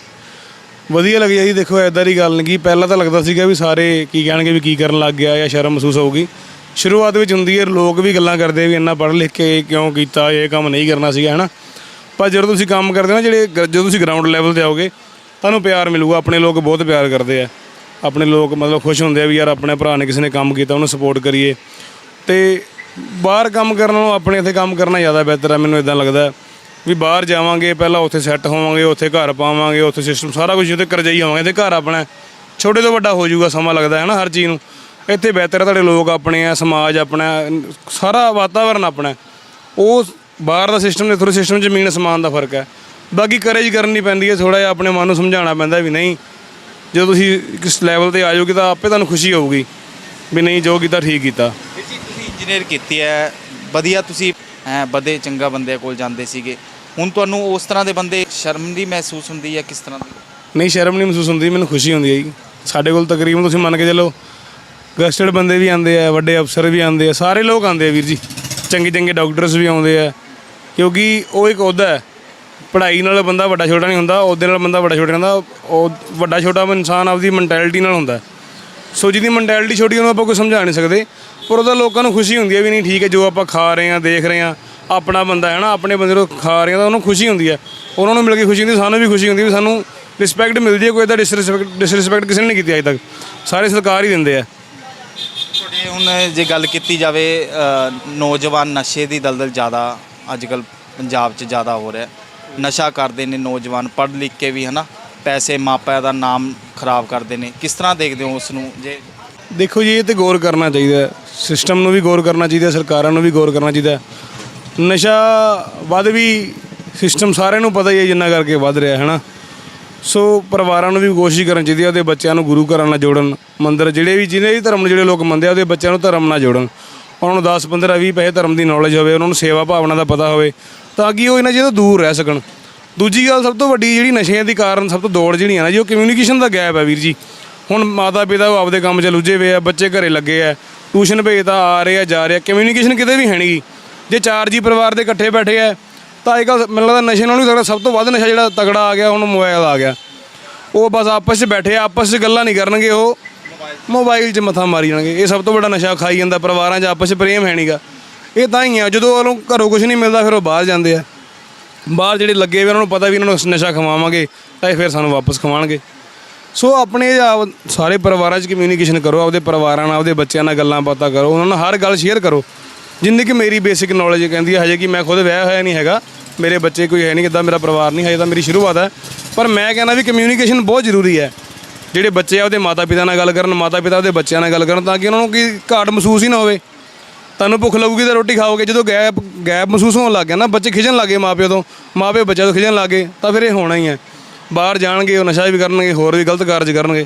ਵਧੀਆ ਲੱਗਿਆ ਜੀ ਦੇਖੋ ਐਦਾਂ ਦੀ ਗੱਲ ਨਹੀਂ ਪਹਿਲਾਂ ਤਾਂ ਲੱਗਦਾ ਸੀਗਾ ਵੀ ਸਾਰੇ ਕੀ ਕਹਿਣਗੇ ਵੀ ਕੀ ਕਰਨ ਲੱਗ ਗਿਆ ਜਾਂ ਸ਼ਰਮ ਮਹਿਸੂਸ ਹੋਊਗੀ। ਸ਼ੁਰੂਆਤ ਵਿੱਚ ਹੁੰਦੀ ਹੈ, ਲੋਕ ਵੀ ਗੱਲਾਂ ਕਰਦੇ ਆ ਵੀ ਇੰਨਾ ਪੜ੍ਹ ਲਿਖ ਕੇ ਕਿਉਂ ਕੀਤਾ, ਇਹ ਕੰਮ ਨਹੀਂ ਕਰਨਾ ਸੀਗਾ, ਹੈਨਾ। ਪਰ ਜਦੋਂ ਤੁਸੀਂ ਕੰਮ ਕਰਦੇ ਹੋ ਨਾ ਜਿਹੜੇ ਗ- ਜਦੋਂ ਤੁਸੀਂ ਗਰਾਊਂਡ ਲੈਵਲ ਤੇ ਆਓਗੇ, ਤੁਹਾਨੂੰ ਪਿਆਰ ਮਿਲੂਗਾ, ਆਪਣੇ ਲੋਕ ਬਹੁਤ ਪਿਆਰ ਕਰਦੇ ਆ। ਆਪਣੇ ਲੋਕ ਮਤਲਬ ਖੁਸ਼ ਹੁੰਦੇ ਆ ਵੀ ਯਾਰ ਆਪਣੇ ਭਰਾ ਨੇ ਕਿਸੇ ਨੇ ਕੰਮ ਕੀਤਾ, ਉਹਨੂੰ ਸਪੋਰਟ ਕਰੀਏ। ਤੇ ਬਾਹਰ ਕੰਮ ਕਰਨ ਨਾਲੋਂ ਆਪਣੇ ਇੱਥੇ ਕੰਮ ਕਰਨਾ ਜ਼ਿਆਦਾ ਬਿਹਤਰ ਆ, ਮੈਨੂੰ ਇਦਾਂ ਲੱਗਦਾ। ਹੈ ਵੀ ਬਾਹਰ ਜਾਵਾਂਗੇ, ਪਹਿਲਾਂ ਉੱਥੇ ਸੈੱਟ ਹੋਵਾਂਗੇ, ਉੱਥੇ ਘਰ ਪਾਵਾਂਗੇ, ਉੱਥੇ ਸਿਸਟਮ ਸਾਰਾ ਕੁਝ ਉੱਥੇ ਕਰਜਾਈ ਹੋਵਾਂਗੇ, ਤੇ ਘਰ ਆਪਣਾ ਛੋਟੇ ਤੋਂ ਵੱਡਾ ਹੋ ਜਾਊਗਾ, ਸਮਾਂ ਲੱਗਦਾ ਹੈ ਨਾ ਹਰ ਚੀਜ਼ ਨੂੰ। ਇੱਥੇ ਬਿਹਤਰ ਹੈ ਤੁਹਾਡੇ ਲੋਕ ਆਪਣੇ ਆ, ਸਮਾਜ ਆਪਣਾ ਸਾਰਾ ਵਾਤਾਵਰਨ ਆਪਣਾ ਉਹ ਬਾਹਰ ਦਾ ਸਿਸਟਮ ਤੇ ਥੋੜੇ ਸਿਸਟਮ ਜ਼ਮੀਨ ਅਸਮਾਨ ਦਾ ਫ਼ਰਕ ਹੈ। ਬਾਕੀ ਕਰੇਜ ਕਰਨੀ ਪੈਂਦੀ ਹੈ ਥੋੜਾ ਜਿਹਾ ਆਪਣੇ ਮਨ ਨੂੰ ਸਮਝਾਉਣਾ ਪੈਂਦਾ ਵੀ ਨਹੀਂ ਜਦੋਂ ਤੁਸੀਂ ਕਿਸ ਲੈਵਲ ਤੇ ਆ ਜਾਓਗੇ ਤਾਂ ਆਪੇ ਤੁਹਾਨੂੰ ਖੁਸ਼ੀ ਹੋਊਗੀ, ਵੀ ਨਹੀਂ ਜੋ ਕੀਤਾ, ਠੀਕ ਕੀਤਾ। ਵੀਰ ਜੀ, ਤੁਸੀਂ ਇੰਜੀਨੀਅਰ ਕੀਤੀ ਹੈ, ਵਧੀਆ ਤੁਸੀਂ ਐ ਬਦੇ ਚੰਗਾ ਬੰਦੇ ਕੋਲ ਜਾਂਦੇ ਸੀਗੇ। ਹੁਣ ਤੁਹਾਨੂੰ ਉਸ ਤਰ੍ਹਾਂ ਦੇ ਬੰਦੇ ਸ਼ਰਮ ਦੀ ਮਹਿਸੂਸ ਹੁੰਦੀ ਹੈ ਕਿਸ ਤਰ੍ਹਾਂ ਦੀ? ਨਹੀਂ, ਸ਼ਰਮ ਨਹੀਂ ਮਹਿਸੂਸ ਹੁੰਦੀ, ਮੈਨੂੰ ਖੁਸ਼ੀ ਹੁੰਦੀ ਹੈ ਜੀ। ਸਾਡੇ ਕੋਲ ਤਕਰੀਬਨ ਤੁਸੀਂ ਮੰਨ ਕੇ ਚੱਲੋ, ਗਸਟਡ ਬੰਦੇ ਵੀ ਆਉਂਦੇ ਆ, ਵੱਡੇ ਅਫਸਰ ਵੀ ਆਉਂਦੇ ਆ, ਸਾਰੇ ਲੋਕ ਆਉਂਦੇ ਆ ਵੀਰ ਜੀ। ਚੰਗੇ ਚੰਗੇ ਡਾਕਟਰਸ ਵੀ ਆਉਂਦੇ ਆ। ਕਿਉਂਕਿ ਉਹ ਇੱਕ ਅਹੁਦਾ ਹੈ। ਪੜ੍ਹਾਈ ਨਾਲ ਬੰਦਾ ਵੱਡਾ ਛੋਟਾ ਨਹੀਂ ਹੁੰਦਾ, ਉਹਦੇ ਨਾਲ ਬੰਦਾ ਵੱਡਾ ਛੋਟਾ ਹੁੰਦਾ, ਉਹ ਵੱਡਾ ਛੋਟਾ ਇਨਸਾਨ ਆਪਦੀ ਮੈਂਟੈਲਿਟੀ ਨਾਲ ਹੁੰਦਾ ਸੋ ਜਿਹਦੀ ਮੈਂਟੈਲਿਟੀ ਛੋਟੀ ਉਹਨੂੰ ਆਪਾਂ ਕੋਈ ਸਮਝਾ ਨਹੀਂ ਸਕਦੇ। ਪਰ ਉਹਦਾ ਲੋਕਾਂ ਨੂੰ ਖੁਸ਼ੀ ਹੁੰਦੀ ਹੈ ਵੀ ਨਹੀਂ, ਠੀਕ ਹੈ, ਜੋ ਆਪਾਂ ਖਾ ਰਹੇ ਹਾਂ, ਦੇਖ ਰਹੇ ਹਾਂ ਆਪਣਾ ਬੰਦਾ ਹੈ ਨਾ ਆਪਣੇ ਬੰਦੇ ਨੂੰ ਖਾ ਰਹੇ ਹਾਂ ਤਾਂ ਉਹਨੂੰ ਖੁਸ਼ੀ ਹੁੰਦੀ ਹੈ। ਉਹਨਾਂ ਨੂੰ ਮਿਲ ਕੇ ਖੁਸ਼ੀ ਹੁੰਦੀ ਸਾਨੂੰ ਵੀ ਖੁਸ਼ੀ ਹੁੰਦੀ ਵੀ ਸਾਨੂੰ ਰਿਸਪੈਕਟ ਮਿਲਦੀ ਹੈ ਕੋਈ ਇਹਦਾ ਡਿਸਰਿਸਪੈਕਟ ਡਿਸਰਿਸਪੈਕਟ ਕਿਸੇ ਨੇ ਨਹੀਂ ਕੀਤੀ ਅਜੇ ਤੱਕ। ਸਾਰੇ ਸਤਿਕਾਰ ਹੀ ਦਿੰਦੇ ਆ। ਤੁਹਾਡੇ ਹੁਣ ਜੇ ਗੱਲ ਕੀਤੀ ਜਾਵੇ ਨੌਜਵਾਨ ਨਸ਼ੇ ਦੀ ਦਲਦਲ ਜ਼ਿਆਦਾ ਅੱਜ ਕੱਲ ਪੰਜਾਬ 'ਚ ਜ਼ਿਆਦਾ ਹੋ ਰਿਹਾ। ਨਸ਼ਾ ਕਰਦੇ ਨੇ ਨੌਜਵਾਨ ਪੜ੍ਹ ਲਿਖ ਕੇ ਵੀ ਹਨਾ ਪੈਸੇ ਮਾਪਿਆਂ ਦਾ ਨਾਮ ਖਰਾਬ ਕਰਦੇ ਨੇ। ਕਿਸ ਤਰ੍ਹਾਂ ਦੇਖਦੇ ਹੋ ਉਸ ਨੂੰ ਜੇ ਦੇਖੋ ਜੀ ਇਹ ਤੇ ਗੌਰ ਕਰਨਾ ਚਾਹੀਦਾ ਹੈ। ਸਿਸਟਮ ਨੂੰ ਵੀ ਗੌਰ ਕਰਨਾ ਚਾਹੀਦਾ ਸਰਕਾਰਾਂ ਨੂੰ ਵੀ ਗੌਰ ਕਰਨਾ ਚਾਹੀਦਾ। ਨਸ਼ਾ ਵੱਧ ਵੀ ਸਿਸਟਮ ਸਾਰਿਆਂ ਨੂੰ ਪਤਾ ਹੀ ਹੈ ਜਿੰਨਾ ਕਰਕੇ ਵੱਧ ਰਿਹਾ ਹੈ ਨਾ ਸੋ ਪਰਿਵਾਰਾਂ ਨੂੰ ਵੀ ਕੋਸ਼ਿਸ਼ ਕਰਨੀ ਚਾਹੀਦੀ ਹੈ, ਉਹਦੇ ਬੱਚਿਆਂ ਨੂੰ ਗੁਰੂ ਘਰਾਂ ਨਾਲ ਜੋੜਨ, ਮੰਦਰ ਜਿਹੜੇ ਵੀ ਜਿਹਨੇ ਵੀ ਧਰਮ ਨੂੰ, ਜਿਹੜੇ ਲੋਕ ਮੰਨਦੇ ਆ, ਉਹਦੇ ਬੱਚਿਆਂ ਨੂੰ ਧਰਮ ਨਾਲ ਜੋੜਨ। ਉਹਨਾਂ ਨੂੰ 10 15 20 ਪੈਸੇ ਧਰਮ ਦੀ ਨੌਲੇਜ ਹੋਵੇ, ਉਹਨਾਂ ਨੂੰ ਸੇਵਾ ਭਾਵਨਾ ਦਾ ਪਤਾ ਹੋਵੇ, ਤਾਂ ਕਿ ਉਹ ਇਹਨਾਂ ਚੀਜ਼ਾਂ ਤੋਂ ਦੂਰ ਰਹਿ ਸਕਣ। ਦੂਜੀ ਗੱਲ ਸਭ ਤੋਂ ਵੱਡੀ ਜਿਹੜੀ ਨਸ਼ਿਆਂ ਦੀ ਕਾਰਨ, ਸਭ ਤੋਂ ਦੌੜ ਜਿਹੜੀ ਆ ਨਾ ਜੀ, ਉਹ ਕਮਿਊਨੀਕੇਸ਼ਨ ਦਾ ਗੈਪ ਹੈ ਵੀਰ ਜੀ। ਹੁਣ ਮਾਤਾ ਪਿਤਾ ਉਹ ਆਪਦੇ ਕੰਮ 'ਚ ਲੁੱਝੇ ਹੋਏ ਆ, ਬੱਚੇ ਘਰੇ ਲੱਗੇ ਆ ਟਿਊਸ਼ਨ ਭੇਜਦਾ ਆ ਰਹੇ ਆ ਜਾ ਰਿਹਾ ਕਮਿਊਨੀਕੇਸ਼ਨ ਕਿਤੇ ਵੀ ਹੈ ਨਹੀਂਗੀ ਜੇ ਚਾਰ ਜੀ ਪਰਿਵਾਰ ਦੇ ਇਕੱਠੇ ਬੈਠੇ ਆ ਤਾਂ ਅੱਜ ਕੱਲ੍ਹ ਮੈਨੂੰ ਲੱਗਦਾ ਨਸ਼ੇ ਨਾਲੋਂ ਵੀ ਤਗੜਾ ਸਭ ਤੋਂ ਵੱਧ ਨਸ਼ਾ ਜਿਹੜਾ ਤਗੜਾ ਆ ਗਿਆ ਹੁਣ ਮੋਬਾਈਲ ਆ ਗਿਆ। ਉਹ ਬਸ ਆਪਸ 'ਚ ਬੈਠੇ ਆ, ਆਪਸ 'ਚ ਗੱਲਾਂ ਨਹੀਂ ਕਰਨਗੇ ਉਹ। ਮੋਬਾਈਲ 'ਚ ਮੱਥਾ ਮਾਰੀ ਜਾਣਗੇ। ਇਹ ਸਭ ਤੋਂ ਵੱਡਾ ਨਸ਼ਾ ਖਾਈ ਜਾਂਦਾ ਪਰਿਵਾਰਾਂ 'ਚ ਆਪਸ 'ਚ ਪ੍ਰੇਮ ਹੈ ਨਹੀਂਗਾ ਇਹ ਤਾਂ ਹੀ ਆ ਜਦੋਂ ਉਹਨੂੰ ਘਰੋਂ ਕੁਝ ਨਹੀਂ ਮਿਲਦਾ ਫਿਰ ਉਹ ਬਾਹਰ ਜਾਂਦੇ ਆ। ਬਾਹਰ ਜਿਹੜੇ ਲੱਗੇ ਵੀ ਉਹਨਾਂ ਨੂੰ ਪਤਾ ਵੀ ਇਹਨਾਂ ਨੂੰ ਨਸ਼ਾ ਖਵਾਵਾਂਗੇ ਤਾਂ ਇਹ ਫਿਰ ਸਾਨੂੰ ਵਾਪਸ ਖਵਾਣਗੇ ਸੋ ਆਪਣੇ ਆਪ- ਸਾਰੇ ਪਰਿਵਾਰਾਂ 'ਚ ਕਮਿਊਨੀਕੇਸ਼ਨ ਕਰੋ ਆਪਦੇ ਪਰਿਵਾਰਾਂ ਨਾਲ ਆਪਦੇ ਬੱਚਿਆਂ ਨਾਲ ਗੱਲਾਂ ਬਾਤਾਂ ਕਰੋ ਉਹਨਾਂ ਨਾਲ ਹਰ ਗੱਲ ਸ਼ੇਅਰ ਕਰੋ। ਜਿੰਨੀ ਕਿ ਮੇਰੀ ਬੇਸਿਕ ਨੌਲੇਜ ਕਹਿੰਦੀ ਹੈ ਹਜੇ ਕਿ ਮੈਂ ਖੁਦ ਵਿਆਹ ਹੋਇਆ ਨਹੀਂ ਹੈਗਾ। ਮੇਰੇ ਬੱਚੇ ਕੋਈ ਹੈ ਨਹੀਂ ਕਿੱਦਾਂ ਮੇਰਾ ਪਰਿਵਾਰ ਨਹੀਂ, ਹਜੇ ਤਾਂ ਮੇਰੀ ਸ਼ੁਰੂਆਤ ਹੈ ਪਰ ਮੈਂ ਕਹਿੰਦਾ ਵੀ ਕਮਿਊਨੀਕੇਸ਼ਨ ਬਹੁਤ ਜ਼ਰੂਰੀ ਹੈ ਜਿਹੜੇ ਬੱਚੇ ਆ, ਉਹਦੇ ਮਾਤਾ ਪਿਤਾ ਨਾਲ ਗੱਲ ਕਰਨ ਮਾਤਾ ਪਿਤਾ ਉਹਦੇ ਬੱਚਿਆਂ ਨਾਲ ਗੱਲ ਕਰਨ, ਤਾਂ ਕਿ ਉਹਨਾਂ ਨੂੰ ਕੀ ਘਾਟ ਮਹਿਸੂਸ ਹੀ ਨਾ ਹੋਵੇ। ਤੁਹਾਨੂੰ ਭੁੱਖ ਲੱਗੂਗੀ ਤਾਂ ਰੋਟੀ ਖਾਓਗੇ। ਜਦੋਂ ਗੈਪ ਗੈਪ ਮਹਿਸੂਸ ਹੋਣ ਲੱਗ ਗਿਆ ਨਾ, ਬੱਚੇ ਖਿਜਣ ਲੱਗੇ ਮਾਪਿਓ ਤੋਂ। ਮਾਪਿਓ ਬੱਚਿਆਂ ਤੋਂ ਖਿਜਣ ਲੱਗੇ ਤਾਂ ਫਿਰ ਇਹ ਹੋਣਾ ਹੀ ਹੈ ਬਾਹਰ ਜਾਣਗੇ, ਉਹ ਨਸ਼ਾ ਵੀ ਕਰਨਗੇ, ਹੋਰ ਵੀ ਗਲਤ ਕਾਰਜ ਕਰਨਗੇ।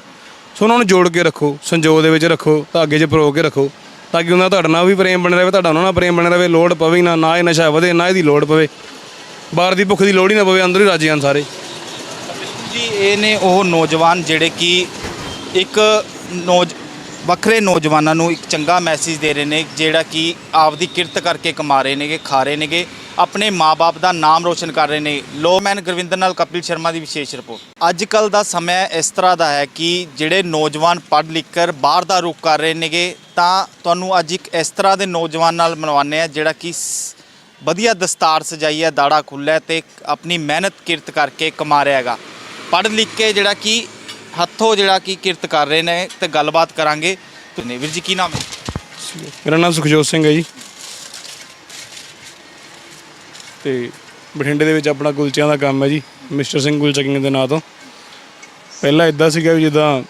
ਸੋ ਉਹਨਾਂ ਨੂੰ ਜੋੜ ਕੇ ਰੱਖੋ, ਸੰਜੋਗ ਦੇ ਵਿੱਚ ਰੱਖੋ ਤਾਂ ਅੱਗੇ 'ਚ ਪਰੋ ਕੇ ਰੱਖੋ। ਤਾਂ ਕਿ ਉਹਨਾਂ ਦਾ ਤੁਹਾਡੇ ਨਾਲ ਵੀ ਪ੍ਰੇਮ ਬਣਿਆ ਰਹੇ ਤੁਹਾਡਾ ਉਹਨਾਂ ਨਾਲ ਪ੍ਰੇਮ ਬਣਿਆ ਰਹੇ ਲੋੜ ਪਵੇ ਨਾ ਨਾ ਇਹ ਨਸ਼ਾ ਵਧੇ, ਨਾ ਇਹਦੀ ਲੋੜ ਪਵੇ। ਬਾਹਰ ਦੀ ਭੁੱਖ ਦੀ ਲੋੜ ਹੀ ਨਾ ਪਵੇ, ਅੰਦਰ ਹੀ ਰਾਜੀ ਹਨ ਸਾਰੇ। ਜੀ, ਇਹ ਨੇ ਉਹ ਨੌਜਵਾਨ ਜਿਹੜੇ ਕਿ ਇੱਕ ਨੌਜ, ਵੱਖਰੇ ਨੌਜਵਾਨਾਂ ਨੂੰ ਇੱਕ ਚੰਗਾ ਮੈਸੇਜ ਦੇ ਰਹੇ ਨੇ, ਜਿਹੜਾ ਕਿ ਆਪਦੀ ਕਿਰਤ ਕਰਕੇ ਕਮਾ ਰਹੇ ਨੇਗੇ, ਖਾ ਰਹੇ ਨੇਗੇ। ਆਪਣੇ ਮਾਪੇ ਦਾ ਨਾਮ ਰੋਸ਼ਨ ਕਰ ਰਹੇ ਨੇ। ਲੋਮੈਨ ਗੁਰਵਿੰਦਰ ਨਾਲ ਕਪਿਲ ਸ਼ਰਮਾ ਦੀ ਵਿਸ਼ੇਸ਼ ਰਿਪੋਰਟ। ਅੱਜ ਕੱਲ ਦਾ ਸਮਾਂ ਇਸ ਤਰ੍ਹਾਂ ਦਾ ਹੈ ਕਿ ਜਿਹੜੇ ਨੌਜਵਾਨ ਪੜ੍ਹ ਲਿਖ ਕਰ ਬਾਹਰ ਦਾ ਰੁਖ ਕਰ ਰਹੇ ਨੇਗੇ, ਤਾਂ ਤੁਹਾਨੂੰ ਅੱਜ ਇੱਕ ਇਸ ਤਰ੍ਹਾਂ ਦੇ ਨੌਜਵਾਨ ਨਾਲ ਮਿਲਵਾਉਂਦੇ ਆ ਜਿਹੜਾ ਕਿ ਵਧੀਆ ਦਸਤਾਰ ਸਜਾਈ ਹੈ, ਦਾੜਾ ਖੁੱਲ੍ਹਾ ਹੈ ਤੇ ਆਪਣੀ ਮਿਹਨਤ ਕਿਰਤ ਕਰਕੇ ਕਮਾ ਰਿਹਾ ਹੈਗਾ। ਪੜ੍ਹ ਲਿਖ ਕੇ ਜਿਹੜਾ ਕਿ ਹੱਥੋਂ ਜਿਹੜਾ ਕਿ ਕਿਰਤ ਕਰ ਰਹੇ ਨੇ ਤੇ ਗੱਲਬਾਤ ਕਰਾਂਗੇ। ਨੇ ਵੀਰ ਜੀ, ਕੀ ਨਾਮ ਹੈ? ਮੇਰਾ ਨਾਮ ਸੁਖਜੋਤ ਸਿੰਘ ਹੈ ਜੀ। ਤੇ ਬਠਿੰਡੇ ਦੇ ਵਿੱਚ ਆਪਣਾ ਕੁਲਚਿਆਂ ਦਾ ਕੰਮ ਹੈ ਜੀ, ਮਿਸਟਰ ਸਿੰਘ ਕੁਲਚਾ ਦੇ ਨਾਂ ਤੋਂ। ਪਹਿਲਾਂ ਇਦਾਂ ਸੀਗਾ ਵੀ ਜਿੱਦਾਂ